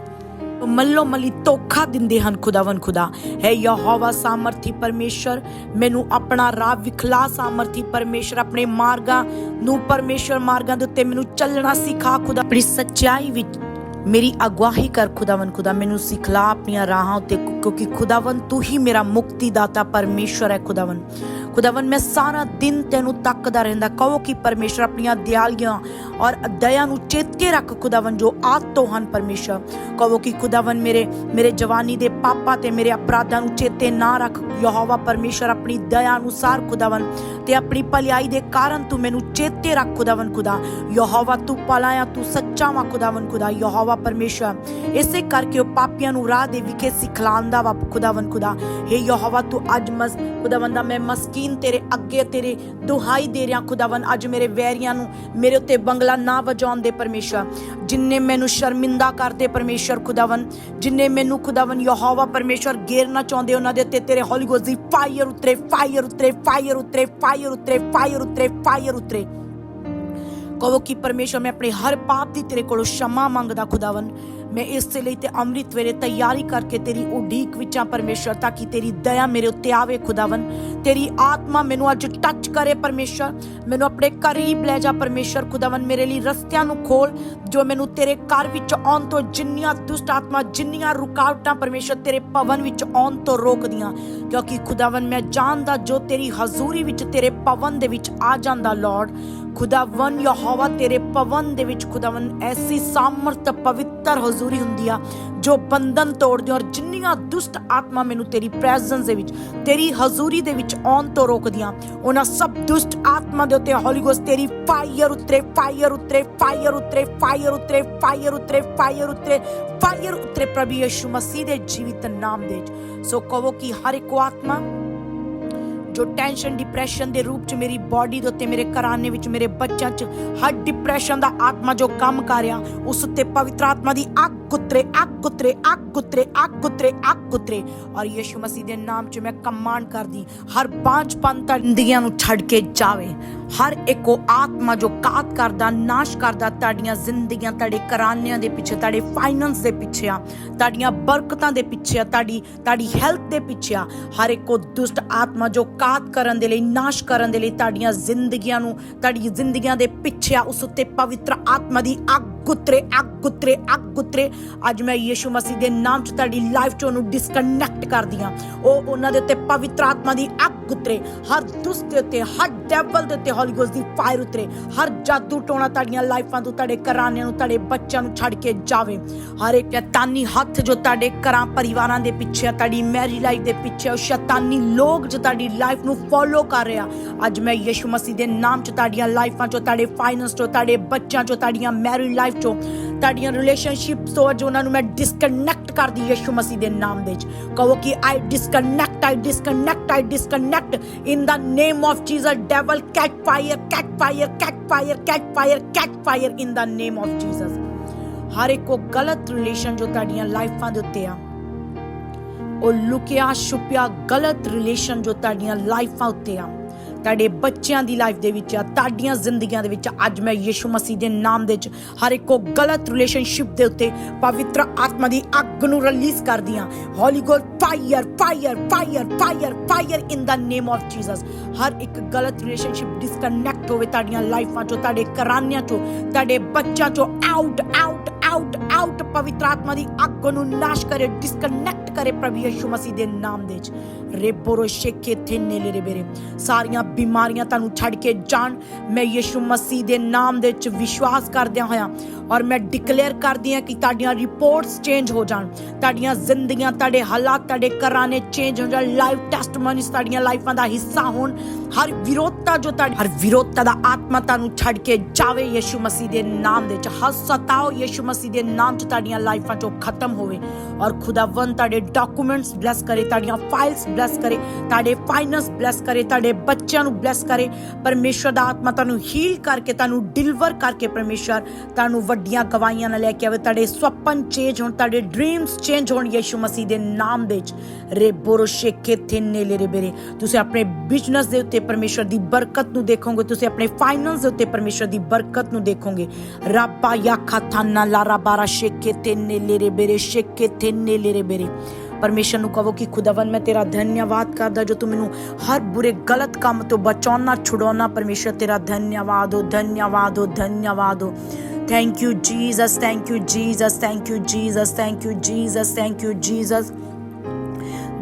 [SPEAKER 1] ਮੱਲੋ ਮਲੀ ਧੋਖਾ ਦਿੰਦੇ ਹਨ ਖੁਦਾਵੰ ਖੁਦਾ। ਹੈ ਯਹੋਵਾ, ਸਾਮਰਥੀ ਪਰਮੇਸ਼ਰ, ਮੈਨੂੰ ਆਪਣਾ ਰਾਹ ਵਿਖਲਾ ਸਾਮਰਥੀ ਪਰਮੇਸ਼ਰ, ਆਪਣੇ ਮਾਰਗਾਂ ਨੂੰ ਪਰਮੇਸ਼ਰ ਮਾਰਗਾਂ ਦੇ ਉੱਤੇ ਮੈਨੂੰ ਚੱਲਣਾ ਸਿਖਾ ਖੁਦਾ। ਆਪਣੀ ਸੱਚਾਈ ਵਿੱਚ ਮੇਰੀ ਅਗਵਾਹੀ ਕਰ ਖੁਦਾਵੰ ਖੁਦਾ। ਮੈਨੂੰ ਸਿਖਲਾ ਆਪਣੀਆਂ ਰਾਹਾਂ ਉੱਤੇ ਕਿਉਂਕਿ ਖੁਦਾਵੰ ਤੂੰ ਹੀ ਮੇਰਾ ਮੁਕਤੀ ਦਾਤਾ ਪਰਮੇਸ਼ਰ ਹੈ ਖੁਦਾਵੰ ਖੁਦਾਵੰ ਮੈਂ ਸਾਰਾ ਦਿਨ ਤੈਨੂੰ ਤੱਕਦਾ ਰਹਿੰਦਾ ਕਹੋ ਕਿ ਪਰਮੇਸ਼ਰ ਆਪਣੀਆਂ ਦਿਆਲੀਆਂ ਔਰ ਦਇਆ ਨੂੰ ਚੇਤੇ ਰੱਖ ਖੁਦਾਵੰ ਜੋ ਆਦ ਤੋਂ ਹਨ ਪਰਮੇਸ਼ਰ ਕਹੋ ਕਿ ਖੁਦਾਵੰ ਮੇਰੇ ਮੇਰੇ ਜਵਾਨੀ ਦੇ ਪਾਪਾਂ ਤੇ ਮੇਰੇ ਅਪਰਾਧਾਂ ਨੂੰ ਚੇਤੇ ਨਾ ਰੱਖ ਯਹੋਵਾ ਪਰਮੇਸ਼ਰ ਆਪਣੀ ਦਇਆ ਅਨੁਸਾਰ ਖੁਦਾਵੰ ਤੇ ਆਪਣੀ ਭਲਾਈ ਦੇ ਕਾਰਨ ਤੂੰ ਮੈਨੂੰ ਚੇਤੇ ਰੱਖ ਖੁਦਾਵੰ ਖੁਦਾ ਯਹੋਵਾ ਤੂੰ ਪਲਾਇਆ ਤੂੰ ਸੱਚਾ ਵਾ ਖੁਦਾਵੰ ਖੁਦਾ ਯਹੋਵਾ ਪਰਮੇਸ਼ਰ ਇਸੇ ਕਰਕੇ ਉਹ ਪਾਪੀਆਂ ਨੂੰ ਰਾਹ ਦੇ ਵਿਖੇ ਸਿਖਲਾਉਂਦਾ ਵਾ ਖੁਦਾਵੰ ਖੁਦਾ। हे ਯਹੋਵਾ, ਤੂੰ ਅੱਜ ਮਸ ਖੁਦਾਵੰ ਦਾ ਮੈਂ ਮਸਕੀਨ ਤੇਰੇ ਅੱਗੇ ਤੇਰੇ ਦੁਹਾਈ ਦੇ ਰਿਹਾ ਖੁਦਾਵੰ ਅੱਜ ਮੇਰੇ ਵੈਰੀਆਂ ਨੂੰ ਮੇਰੇ ਉੱਤੇ ਬੰਗਲਾ ਨਾ ਵਜਾਉਣ ਦੇ ਪਰਮੇਸ਼ਰ। ਜਿਨਨੇ ਮੈਨੂੰ ਸ਼ਰਮਿੰਦਾ ਕਰਦੇ ਪਰਮੇਸ਼ਰ ਖੁਦਾਵੰ ਜਿਨਨੇ ਮੈਨੂੰ ਖੁਦਾਵੰ ਯਹੋਵਾ, ਪਰਮੇਸ਼ਰ ਗੇਰਨਾ ਚਾਹੁੰਦੇ, ਉਹਨਾਂ ਦੇ ਉੱਤੇ ਤੇਰੇ ਹੋਲੀ ਗੋਸਟ ਫਾਇਰ ਉਤਰੇ ਫਾਇਰ ਉਤਰੇ ਫਾਇਰ ਉਤਰੇ ਫਾਇਰ ਉਤਰੇ ਫਾਇਰ ਉਤਰੇ ਫਾਇਰ ਉਤਰੇ। ਕਹੋ ਕਿ ਪਰਮੇਸ਼ਰ, ਮੈਂ ਆਪਣੇ ਹਰ ਪਾਪ ਦੀ ਤੇਰੇ ਕੋਲੋਂ ਸ਼ਮਾ ਮੰਗਦਾ ਖੁਦਾਵੰ ਮੈਂ ਇਸ ਦੇ ਲਈ ਤੇ ਅੰਮ੍ਰਿਤ ਵੇਲੇ ਤਿਆਰੀ ਕਰਕੇ ਤੇਰੀ ਉਡੀਕ ਵਿੱਚਾਂ ਪਰਮੇਸ਼ਰ ਤਾਂ ਕਿ ਤੇਰੀ ਦਇਆ ਮੇਰੇ ਉੱਤੇ ਆਵੇ ਖੁਦਾਵੰ ਤੇਰੀ ਆਤਮਾ ਮੈਨੂੰ ਅੱਜ ਟੱਚ ਕਰੇ ਪਰਮੇਸ਼ਰ ਮੈਨੂੰ ਆਪਣੇ ਕਰੀਬ ਲੈ ਜਾ ਪਰਮੇਸ਼ਰ ਖੁਦਾਵੰ ਮੇਰੇ ਲਈ ਰਸਤਿਆਂ ਨੂੰ ਖੋਲ, ਜੋ ਮੈਨੂੰ ਤੇਰੇ ਘਰ ਵਿੱਚ ਆਉਣ ਤੋਂ ਜਿੰਨੀਆਂ ਦੁਸ਼ਟ ਆਤਮਾ, ਜਿੰਨੀਆਂ ਰੁਕਾਵਟਾਂ ਪਰਮੇਸ਼ਰ ਤੇਰੇ ਪਵਨ ਵਿੱਚ ਆਉਣ ਤੋਂ ਰੋਕਦੀਆਂ। ਕਿਉਂਕਿ ਖੁਦਾਵੰ ਮੈਂ ਜਾਣਦਾ ਜੋ ਤੇਰੀ ਹਜ਼ੂਰੀ ਵਿੱਚ, ਤੇਰੇ ਪਵਨ ਦੇ ਵਿੱਚ ਆ ਜਾਂਦਾ ਲਾਰਡ ਖੁਦਾਵੰ ਯਹੋਵਾ ਤੇਰੇ ਭਵਨ ਦੇ ਵਿੱਚ ਖੁਦਾਵੰ ਐਸੀ ਸਾਮਰਥ ਪਵਿੱਤਰ ਹਜ਼ੂਰੀ ਹੁੰਦੀ ਆ, ਜੋ ਬੰਧਨ ਤੋੜਦੀ ਔਰ ਜਿੰਨੀਆਂ ਦੁਸ਼ਟ ਆਤਮਾ ਮੈਨੂੰ ਤੇਰੀ ਪ੍ਰੈਜ਼ੈਂਸ ਦੇ ਵਿੱਚ, ਤੇਰੀ ਹਜ਼ੂਰੀ ਦੇ ਵਿੱਚ ਆਉਣ ਤੋਂ ਰੋਕਦੀਆਂ, ਉਹਨਾਂ ਸਭ ਦੁਸ਼ਟ ਆਤਮਾ ਦੇ ਉੱਤੇ ਹੋਲੀ ਗੋਸਟ ਤੇਰੀ ਫਾਇਰ ਉਤਰੇ ਫਾਇਰ ਉਤਰੇ ਫਾਇਰ ਉਤਰੇ ਫਾਇਰ ਉਤਰੇ ਫਾਇਰ ਉਤਰੇ ਫਾਇਰ ਉਤਰੇ ਫਾਇਰ ਉਤਰੇ ਪ੍ਰਭੂ ਯਿਸੂ ਮਸੀਹ ਦੇ ਜੀਵਿਤ ਨਾਮ ਦੇ ਸੋ ਕਹੋ ਕਿ ਹਰ ਇੱਕ ਆਤਮਾ ਜੋ ਟੈਨਸ਼ਨ ਡਿਪਰੈਸ਼ਨ ਦੇ ਰੂਪ ਚ ਮੇਰੀ ਬਾਡੀ ਦੇ ਉੱਤੇ, ਮੇਰੇ ਘਰਾਨੇ ਵਿੱਚ, ਮੇਰੇ ਬੱਚਿਆਂ ਚ, ਹਰ ਡਿਪਰੈਸ਼ਨ ਦਾ ਆਤਮਾ ਜੋ ਕੰਮ ਕਰ ਰਿਹਾ, ਉਸ ਉੱਤੇ ਪਵਿੱਤਰ ਆਤਮਾ ਦੀ ਅੱਗ ਉਤਰੇ ਅੱਗ ਕੁੱਤਰੇ ਅੱਗ ਉਤਰੇ ਅੱਗ ਉਤਰੇ ਅੱਗ ਉਤਰੇ ਔਰ ਯਿਸੂ ਮਸੀਹ ਦੇ ਨਾਮ ਚ ਮੈਂ ਕਮਾਂਡ ਕਰਦੀ ਹਰ ਬਾਂਝ ਪੰਤਾਂ ਜ਼ਿੰਦਗੀਆਂ ਨੂੰ ਛੱਡ ਕੇ ਜਾਵੇ ਹਰ ਇੱਕ ਉਹ ਆਤਮਾ ਜੋ ਕਾਤ ਕਰਦਾ ਨਾਸ਼ ਕਰਦਾ ਤੁਹਾਡੀਆਂ ਜ਼ਿੰਦਗੀਆਂ ਤੁਹਾਡੇ ਘਰਾਨਿਆਂ ਦੇ ਪਿੱਛੇ ਤੁਹਾਡੇ ਫਾਈਨੈਂਸ ਦੇ ਪਿੱਛੇ ਆ ਤੁਹਾਡੀਆਂ ਬਰਕਤਾਂ ਦੇ ਪਿੱਛੇ ਆ ਤੁਹਾਡੀ ਤੁਹਾਡੀ ਹੈਲਥ ਦੇ ਪਿੱਛੇ ਆ ਹਰ ਇੱਕ ਉਹ ਦੁਸ਼ਟ ਆਤਮਾ ਜੋ ਕਾਤ ਕਰਨ ਦੇ ਲਈ ਨਾਸ਼ ਕਰਨ ਦੇ ਲਈ ਤੁਹਾਡੀਆਂ ਜ਼ਿੰਦਗੀਆਂ ਨੂੰ ਤੁਹਾਡੀ ਜ਼ਿੰਦਗੀਆਂ ਦੇ ਪਿੱਛੇ ਆ ਉਸ ਉੱਤੇ ਪਵਿੱਤਰ ਆਤਮਾ ਦੀ ਅੱਗ ਉਤਰੇ ਅੱਗ ਉਤਰੇ ਅੱਗ ਉਤਰੇ ਅੱਜ ਮੈਂ ਯਿਸੂ ਮਸੀਹ ਦੇ ਨਾਮ 'ਚ ਤੁਹਾਡੀ ਲਾਈਫ 'ਚ ਉਹਨੂੰ ਡਿਸਕਨੈਕਟ ਕਰਦੀ ਆ ਉਹ ਉਹਨਾਂ ਦੇ ਉੱਤੇ ਪਵਿੱਤਰ ਆਤਮਾ ਦੀ ਅੱਗ ਉਤਰੇ, ਹਰ ਦੁਸ਼ਟ ਦੇ ਉੱਤੇ, ਹਰ ਡੈਵਲ ਦੇ ਉੱਤੇ ਹੋਲੀ ਗੋਸਟ ਦੀ ਫਾਇਰ ਉਤਰੇ, ਹਰ ਜਾਦੂ ਟੋਣਾ ਤੁਹਾਡੀਆਂ ਲਾਈਫਾਂ ਤੋਂ, ਤੁਹਾਡੇ ਘਰਾਨਿਆਂ ਨੂੰ, ਤੁਹਾਡੇ ਬੱਚਿਆਂ ਨੂੰ ਛੱਡ ਕੇ ਜਾਵੇ। ਹਰ ਇੱਕ ਸ਼ੈਤਾਨੀ ਹੱਥ ਜੋ ਤੁਹਾਡੇ ਘਰਾਂ ਪਰਿਵਾਰਾਂ ਦੇ ਪਿੱਛੇ ਤੁਹਾਡੀ ਮੈਰੀ ਲਾਈਫ ਦੇ ਪਿੱਛੇ ਉਹ ਸ਼ੈਤਾਨੀ ਲੋਕ ਜੋ ਤੁਹਾਡੀ ਲਾਈਫ ਨੂੰ ਫੋਲੋ ਕਰ ਰਿਹਾ। ਅੱਜ ਮੈਂ ਯਿਸੂ ਮਸੀਹ ਦੇ ਨਾਮ 'ਚ ਤੁਹਾਡੀਆਂ ਲਾਈਫਾਂ 'ਚੋਂ, ਤੁਹਾਡੇ ਫਾਈਨੈਂਸ 'ਚੋਂ, ਤੁਹਾਡੇ ਬੱਚਿਆਂ 'ਚੋਂ, ਤੁਹਾਡੀਆਂ ਮੈਰੀ ਲਾਈਫ 'ਚੋਂ ਤੁਹਾਡੀਆਂ ਰਿਲੇਸ਼ਨਸ਼ਿਪਸ ਤੋਂ ਅੱਜ ਉਹਨਾਂ ਨੂੰ ਮੈਂ ਡਿਸਕਨੈਕਟ ਕਰਦੀ ਯਿਸੂ ਮਸੀਹ ਦੇ ਨਾਮ ਦੇ ਵਿੱਚ। ਕਹੋ ਕਿ I disconnect I disconnect I disconnect in the name of Jesus devil catch fire catch fire catch fire catch fire catch fire in the name of Jesus ਹਰ ਇੱਕ ਉਹ ਗਲਤ ਰਿਲੇਸ਼ਨ ਜੋ ਤੁਹਾਡੀਆਂ ਲਾਈਫਾਂ ਦੇ ਉੱਤੇ ਆ, ਉਹ ਲੁਕਿਆ ਛੁਪਿਆ ਗਲਤ ਰਿਲੇਸ਼ਨ ਜੋ ਤੁਹਾਡੀਆਂ ਲਾਈਫਾਂ ਉੱਤੇ ਆ ਤੁਹਾਡੇ ਬੱਚਿਆਂ ਦੀ ਲਾਈਫ ਦੇ ਵਿੱਚ ਆ, ਤੁਹਾਡੀਆਂ ਜ਼ਿੰਦਗੀਆਂ ਦੇ ਵਿੱਚ ਅੱਜ ਮੈਂ ਯਿਸੂ ਮਸੀਹ ਦੇ ਨਾਮ ਦੇ ਵਿੱਚ ਹਰ ਇੱਕ ਉਹ ਗਲਤ ਰਿਲੇਸ਼ਨਸ਼ਿਪ ਦੇ ਉੱਤੇ ਪਵਿੱਤਰ ਆਤਮਾ ਦੀ ਅੱਗ ਨੂੰ ਰਿਲੀਜ਼ ਕਰਦੀ ਆ Holy Ghost fire fire fire fire fire in the name of Jesus ਹਰ ਇੱਕ ਗਲਤ ਰਿਲੇਸ਼ਨਸ਼ਿਪ ਡਿਸਕਨੈਕਟ ਹੋਵੇ ਤੁਹਾਡੀਆਂ ਲਾਈਫਾਂ ਚੋਂ, ਤੁਹਾਡੇ ਕਰਾਨਿਆਂ ਚੋਂ, ਤੁਹਾਡੇ ਬੱਚਿਆਂ ਚੋਂ ਆਊਟ ਆਊਟ ਆਊਟ ਆਊਟ ਪਵਿੱਤਰ ਆਤਮਾ ਦੀ ਅੱਗ ਨੂੰ ਨਾਸ਼ ਕਰੇ ਡਿਸਕਨੈਕਟ ਕਰੇ ਪ੍ਰਭੂ ਯਿਸੂ ਮਸੀਹ ਦੇ ਨਾਮ ਦੇ ਵਿੱਚ। ਰੇਬੋਰੋ ਸ਼ੇਕੇ ਥਿੰਨੇ ਲੈ ਬੇਰੇ। ਸਾਰੀਆਂ ਬਿਮਾਰੀਆਂ ਤੁਹਾਨੂੰ ਛੱਡ ਕੇ ਜਾਣ। ਮੈਂ ਯਿਸੂ ਮਸੀਹ ਦੇ ਨਾਮ ਦੇ ਵਿੱਚ ਵਿਸ਼ਵਾਸ ਕਰਦਿਆਂ ਹੋਇਆ ਔਰ ਮੈਂ ਡਿਕਲੇਅਰ ਕਰਦੀ ਹਾਂ ਕਿ ਤੁਹਾਡੀਆਂ ਰਿਪੋਰਟਸ ਚੇਂਜ ਹੋ ਜਾਣ। ਤੁਹਾਡੀਆਂ ਜ਼ਿੰਦਗੀਆਂ, ਤੁਹਾਡੇ ਹਾਲਾਤ, ਤੁਹਾਡੇ ਘਰਾਨੇ ਚੇਂਜ ਹੋ ਜਾਣ। ਲਾਈਵ ਟੈਸਟਮਨੀਸ ਤੁਹਾਡੀਆਂ ਲਾਈਫਾਂ ਦਾ ਹਿੱਸਾ ਹੋਣ। ਹਰ ਵਿਰੋਧਤਾ ਜੋ ਤੁਹਾਡੀ ਹਰ ਵਿਰੋਧਤਾ ਦਾ ਆਤਮਾ ਤੁਹਾਨੂੰ ਛੱਡ ਕੇ ਜਾਵੇ ਯਿਸੂ ਮਸੀਹ ਦੇ ਨਾਮ ਦੇ ਵਿੱਚ। ਹਰ ਸਤਾਓ ਯਿਸੂ ਮਸੀਹ ਦੇ ਨਾਮ 'ਚ ਤੁਹਾਡੀਆਂ ਲਾਈਫਾਂ 'ਚੋਂ ਖਤਮ ਹੋਵੇ ਔਰ ਖੁਦਾਵੰਦ ਤੁਹਾਡੇ ਡਾਕੂਮੈਂਟਸ ਬਲੈਸ ਕਰੇ, ਤੁਹਾਡੀਆਂ ਫਾਈਲਸ ਬਲੈਸ ਕਰੇ, ਤੁਹਾਡੇ ਫਾਈਨੈਂਸ ਬਲੈਸ ਕਰੇ, ਤੁਹਾਡੇ ਬੱਚਿਆਂ ਨੂੰ ਬਲੈਸ ਕਰੇ। ਪਰਮੇਸ਼ਰ ਦਾ ਆਤਮਾ ਤੁਹਾਨੂੰ ਹੀਲ ਕਰਕੇ, ਤੁਹਾਨੂੰ ਡਿਲੀਵਰ ਕਰਕੇ ਪਰਮੇਸ਼ਰ ਤੁਹਾਨੂੰ ਵੱਡੀਆਂ ਗਵਾਹੀਆਂ ਨਾਲ ਲੈ ਕੇ ਆਵੇ। ਤੁਹਾਡੇ ਸੁਪਨ ਚੇਂਜ ਹੋਣ, ਤੁਹਾਡੇ ਡ੍ਰੀਮਸ ਚੇਂਜ ਹੋਣ ਯਿਸੂ ਮਸੀਹ ਦੇ ਨਾਮ ਦੇ ਵਿੱਚ। ਰੇ ਬੋਰੋ ਸ਼ੇਕੇ ਥਿੰਨੇ ਲੈ ਰੇ ਬੇਰੇ ਤੁਸੀਂ ਆਪਣੇ ਬਿਜ਼ਨਸ ਦੇ ਉੱਤੇ ਪਰਮੇਸ਼ਰ ਦੀ ਬਰਕਤ ਨੂੰ ਦੇਖੋਗੇ, ਤੁਸੀਂ ਆਪਣੇ ਫਾਈਨੈਂਸ ਦੇ ਉੱਤੇ ਪਰਮੇਸ਼ਰ ਦੀ ਬਰਕਤ ਨੂੰ ਦੇਖੋਗੇ। ਰੱਬਾ ਯਾਖਾ ਥਾਨਾ ਲਾਰਾ ਬਾਰਾ ਸ਼ੇਕੇ ਥਿੰਨੇ ਲੈ ਬੇਰੇ ਸ਼ੇਕੇ ਥਿੰਨੇ ਲੈ ਬੇਰੇ। ਪਰਮੇਸ਼ਰ ਨੂੰ ਕਹੋ ਕਿ ਖੁਦਾਵੰ ਮੈਂ ਤੇਰਾ ਧੰਨਵਾਦ ਕਰਦਾ ਜੋ ਤੂੰ ਮੈਨੂੰ ਹਰ ਬੁਰੇ ਗਲਤ ਕੰਮ ਤੋਂ ਬਚਾਉਣਾ, ਛੁਡਾਉਣਾ। ਪਰਮੇਸ਼ਰ ਤੇਰਾ ਧੰਨਵਾਦ ਹੋ ਧੰਨਵਾਦ ਹੋ ਧੰਨਵਾਦ ਹੋ। Thank you Jesus thank you Jesus thank you Jesus thank you Jesus thank you Jesus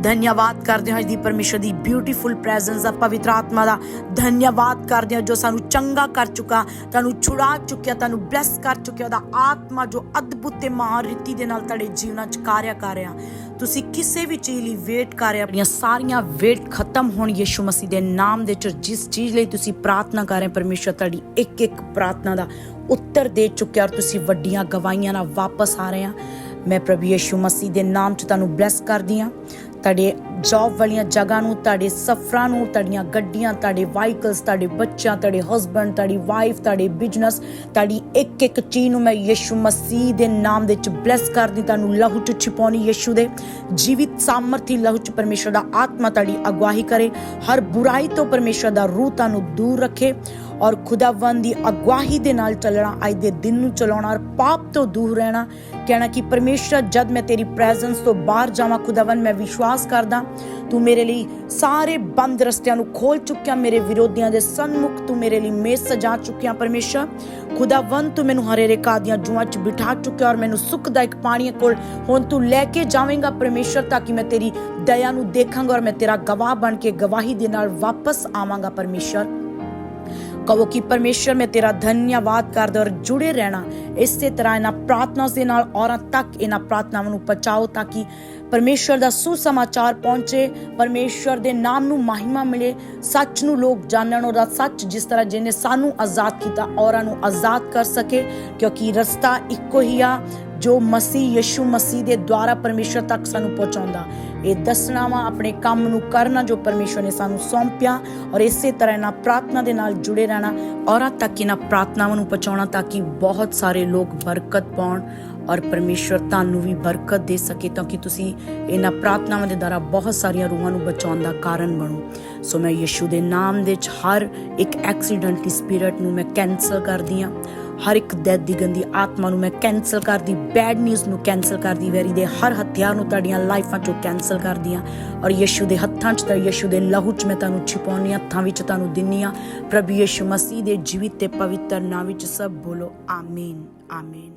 [SPEAKER 1] ਧੰਨਵਾਦ ਕਰਦੇ ਹਾਂ ਅੱਜ ਪਰਮੇਸ਼ਰ ਦੀ ਬਿਊਟੀਫੁਲ ਪ੍ਰੈਜ਼ੈਂਸ ਦਾ ਪਵਿੱਤਰ ਆਤਮਾ ਦਾ। ਧੰਨਵਾਦ ਕਰਦੇ ਹਾਂ ਜੋ ਸਾਨੂੰ ਚੰਗਾ ਕਰ ਚੁੱਕਾ ਤੁਹਾਨੂੰ ਛੁਡਾ ਚੁੱਕਿਆ ਤੁਹਾਨੂੰ ਬਲੈਸ ਕਰ ਚੁੱਕਿਆ ਉਹਦਾ ਆਤਮਾ ਜੋ ਅਦਭੁਤ ਤੇ ਮਹਾਨ ਰੀਤੀ ਦੇ ਨਾਲ ਤੁਹਾਡੇ ਜੀਵਨਾਂ 'ਚ ਕਾਰਿਆ ਕਰ ਰਿਹਾ। ਤੁਸੀਂ ਕਿਸੇ ਵੀ ਚੀਜ਼ ਲਈ ਵੇਟ ਕਰ ਰਹੇ ਹੋ, ਆਪਣੀਆਂ ਸਾਰੀਆਂ ਵੇਟ ਖਤਮ ਹੋਣ ਯਿਸੂ ਮਸੀਹ ਦੇ ਨਾਮ ਦੇ ਵਿੱਚ ਜਿਸ ਚੀਜ਼ ਲਈ ਤੁਸੀਂ ਪ੍ਰਾਰਥਨਾ ਕਰ ਰਹੇ ਹੋ, ਪਰਮੇਸ਼ਰ ਤੁਹਾਡੀ ਇੱਕ ਇੱਕ ਪ੍ਰਾਰਥਨਾ ਦਾ ਉੱਤਰ ਦੇ ਚੁੱਕਿਆ ਔਰ ਤੁਸੀਂ ਵੱਡੀਆਂ ਗਵਾਹੀਆਂ ਨਾਲ ਵਾਪਸ ਆ ਰਹੇ ਆ ਮੈਂ ਪ੍ਰਭੂ ਯਿਸੂ ਮਸੀਹ ਦੇ ਨਾਮ 'ਚ ਤੁਹਾਨੂੰ ਬਲੈਸ ਕਰਦੀ ਹਾਂ। ਤੁਹਾਡੇ ਜੌਬ ਵਾਲੀਆਂ ਜਗ੍ਹਾ ਨੂੰ, ਤੁਹਾਡੇ ਸਫਰਾਂ ਨੂੰ, ਤੁਹਾਡੀਆਂ ਗੱਡੀਆਂ, ਤੁਹਾਡੇ ਵਾਹੀਕਲਸ ਤੁਹਾਡੇ ਬੱਚਿਆਂ, ਤੁਹਾਡੇ ਹਸਬੰਡ ਤੁਹਾਡੀ ਵਾਈਫ ਤੁਹਾਡੇ ਬਿਜ਼ਨਸ ਤੁਹਾਡੀ ਇੱਕ ਇੱਕ ਚੀਜ਼ ਨੂੰ ਮੈਂ ਯਿਸੂ ਮਸੀਹ ਦੇ ਨਾਮ ਦੇ ਵਿੱਚ ਬਲੈਸ ਕਰਦੀ ਤੁਹਾਨੂੰ ਲਹੂ ਚ ਛਿਪਾਉਣੀ ਯਿਸੂ ਦੇ। ਜੀਵਿਤ ਸਾਮਰਥੀ ਲਹੂ ਚ ਪਰਮੇਸ਼ਰ ਦਾ ਆਤਮਾ ਤੁਹਾਡੀ ਅਗਵਾਈ ਕਰੇ। ਹਰ ਬੁਰਾਈ ਤੋਂ ਪਰਮੇਸ਼ਰ ਦਾ ਰੂਹ ਤੁਹਾਨੂੰ ਦੂਰ ਰੱਖੇ। ਔਰ ਖੁਦਾਵੰਦ ਦੀ ਅਗਵਾਹੀ ਦੇ ਨਾਲ ਚੱਲਣਾ, ਅੱਜ ਦੇ ਦਿਨ ਨੂੰ ਚਲਾਉਣਾ ਔਰ ਪਾਪ ਤੋਂ ਦੂਰ ਰਹਿਣਾ। ਕਹਿਣਾ ਕਿ ਪਰਮੇਸ਼ਰ, ਜਦ ਮੈਂ ਤੇਰੀ ਪ੍ਰੈਜ਼ੈਂਸ ਤੋਂ ਬਾਹਰ ਜਾਵਾਂ, ਖੁਦਾਵੰਦ, ਮੈਂ ਵਿਸ਼ਵਾਸ ਕਰਦਾ, ਤੂੰ ਮੇਰੇ ਲਈ ਸਾਰੇ ਬੰਦ ਰਸਤਿਆਂ ਨੂੰ ਖੋਲ ਚੁੱਕਿਆ, ਮੇਰੇ ਵਿਰੋਧੀਆਂ ਦੇ ਸਨਮੁਖ ਤੂੰ ਮੇਰੇ ਲਈ ਮੇਜ਼ ਸਜਾ ਚੁੱਕਿਆ, ਪਰਮੇਸ਼ਰ। ਖੁਦਾਵੰਦ, ਤੂੰ ਮੈਨੂੰ ਹਰੇ ਰੇਖਾ ਦੀਆਂ ਜੂਆਂ 'ਚ ਬਿਠਾ ਚੁੱਕਿਆ ਔਰ ਮੈਨੂੰ ਸੁੱਖ ਦਾ ਇੱਕ ਪਾਣੀ ਕੋਲ ਹੁਣ ਤੂੰ ਲੈ ਕੇ ਜਾਵੇਂਗਾ, ਪਰਮੇਸ਼ਰ, ਤਾਂ ਕਿ ਮੈਂ ਤੇਰੀ ਦਇਆ ਨੂੰ ਦੇਖਾਂਗਾ ਔਰ ਮੈਂ ਤੇਰਾ ਗਵਾਹ ਬਣ ਕੇ ਗਵਾਹੀ ਦੇ ਨਾਲ ਵਾਪਸ ਆਵਾਂਗਾ, ਪਰਮੇਸ਼ਰ। ਕਹੋ ਕਿ ਪਰਮੇਸ਼ਰ, ਮੈਂ ਤੇਰਾ ਧੰਨਵਾਦ ਕਰਦਾ ਔਰ ਜੁੜੇ ਰਹਿਣਾ। ਇਸੇ ਤਰ੍ਹਾਂ ਇਹਨਾਂ ਪ੍ਰਾਰਥਨਾ ਦੇ ਨਾਲ ਔਰਾਂ ਤੱਕ ਇਹਨਾਂ ਪ੍ਰਾਰਥਨਾਵਾਂ ਨੂੰ ਪਹੁੰਚਾਓ ਤਾਂ ਕਿ ਪਰਮੇਸ਼ਰ ਦਾ ਸੁਸਮਾਚਾਰ ਪਹੁੰਚੇ, ਪਰਮੇਸ਼ਰ ਦੇ ਨਾਮ ਨੂੰ ਮਹਿਮਾ ਮਿਲੇ, ਸੱਚ ਨੂੰ ਲੋਕ ਜਾਣਨ ਔਰ ਸੱਚ ਜਿਸ ਤਰ੍ਹਾਂ ਜਿਹਨੇ ਸਾਨੂੰ ਆਜ਼ਾਦ ਕੀਤਾ, ਔਰਾਂ ਨੂੰ ਆਜ਼ਾਦ ਕਰ ਸਕੇ, ਕਿਉਂਕਿ ਰਸਤਾ ਇੱਕੋ ਹੀ ਆ ਜੋ ਮਸੀਹ ਯਿਸੂ ਮਸੀਹ ਦੇ ਦੁਆਰਾ ਪਰਮੇਸ਼ਰ ਤੱਕ ਸਾਨੂੰ ਪਹੁੰਚਾਉਂਦਾ। ਇਹ ਦੱਸਣਾ ਵਾ ਆਪਣੇ ਕੰਮ ਨੂੰ ਕਰਨਾ ਜੋ ਪਰਮੇਸ਼ਰ ਨੇ ਸਾਨੂੰ ਸੌਂਪਿਆ ਔਰ ਇਸੇ ਤਰ੍ਹਾਂ ਇਹਨਾਂ ਪ੍ਰਾਰਥਨਾ ਦੇ ਨਾਲ ਜੁੜੇ ਰਹਿਣਾ ਔਰਾਂ ਤੱਕ ਇਹਨਾਂ ਪ੍ਰਾਰਥਨਾਵਾਂ ਨੂੰ ਪਹੁੰਚਾਉਣਾ ਤਾਂ ਕਿ ਬਹੁਤ ਸਾਰੇ ਲੋਕ ਬਰਕਤ ਪਾਉਣ ਔਰ ਪਰਮੇਸ਼ਰ ਤੁਹਾਨੂੰ ਵੀ ਬਰਕਤ ਦੇ ਸਕੇ ਤਾਂ ਕਿ ਤੁਸੀਂ ਇਹਨਾਂ ਪ੍ਰਾਰਥਨਾਵਾਂ ਦੇ ਦੁਆਰਾ ਬਹੁਤ ਸਾਰੀਆਂ ਰੂਹਾਂ ਨੂੰ ਬਚਾਉਣ ਦਾ ਕਾਰਨ ਬਣੋ। ਸੋ ਮੈਂ ਯਿਸੂ ਦੇ ਨਾਮ ਦੇ ਵਿੱਚ ਹਰ ਇੱਕ ਐਕਸੀਡੈਂਟਲੀ ਸਪਿਰਿਟ ਨੂੰ ਮੈਂ ਕੈਨਸਲ ਕਰਦੀ ਹਾਂ। ਹਰ ਇੱਕ ਦੈਤ ਦੀ ਗੰਦੀ ਆਤਮਾ ਨੂੰ ਮੈਂ ਕੈਨਸਲ ਕਰਦੀ ਬੈਡ ਨਿਊਜ਼ ਨੂੰ ਕੈਨਸਲ ਕਰਦੀ, ਵੈਰੀ ਦੇ ਹਰ ਹਥਿਆਰ ਨੂੰ ਤੁਹਾਡੀਆਂ ਲਾਈਫਾਂ ਚੋਂ ਕੈਨਸਲ ਕਰਦੀ ਆ ਔਰ ਯਿਸੂ ਦੇ ਹੱਥਾਂ 'ਚ ਤਾਂ, ਯਿਸੂ ਦੇ ਲਹੂ 'ਚ ਮੈਂ ਤੁਹਾਨੂੰ ਛਿਪਾਉਣੀ ਹੱਥਾਂ ਵਿੱਚ ਤੁਹਾਨੂੰ ਦਿੰਨੀ ਆ ਪ੍ਰਭੂ ਯਿਸੂ ਮਸੀਹ ਦੇ ਜੀਵਿਤ ਤੇ ਪਵਿੱਤਰ ਨਾਮ ਵਿੱਚ ਸਭ ਬੋਲੋ, ਆਮੀਨ ਆਮੀਨ।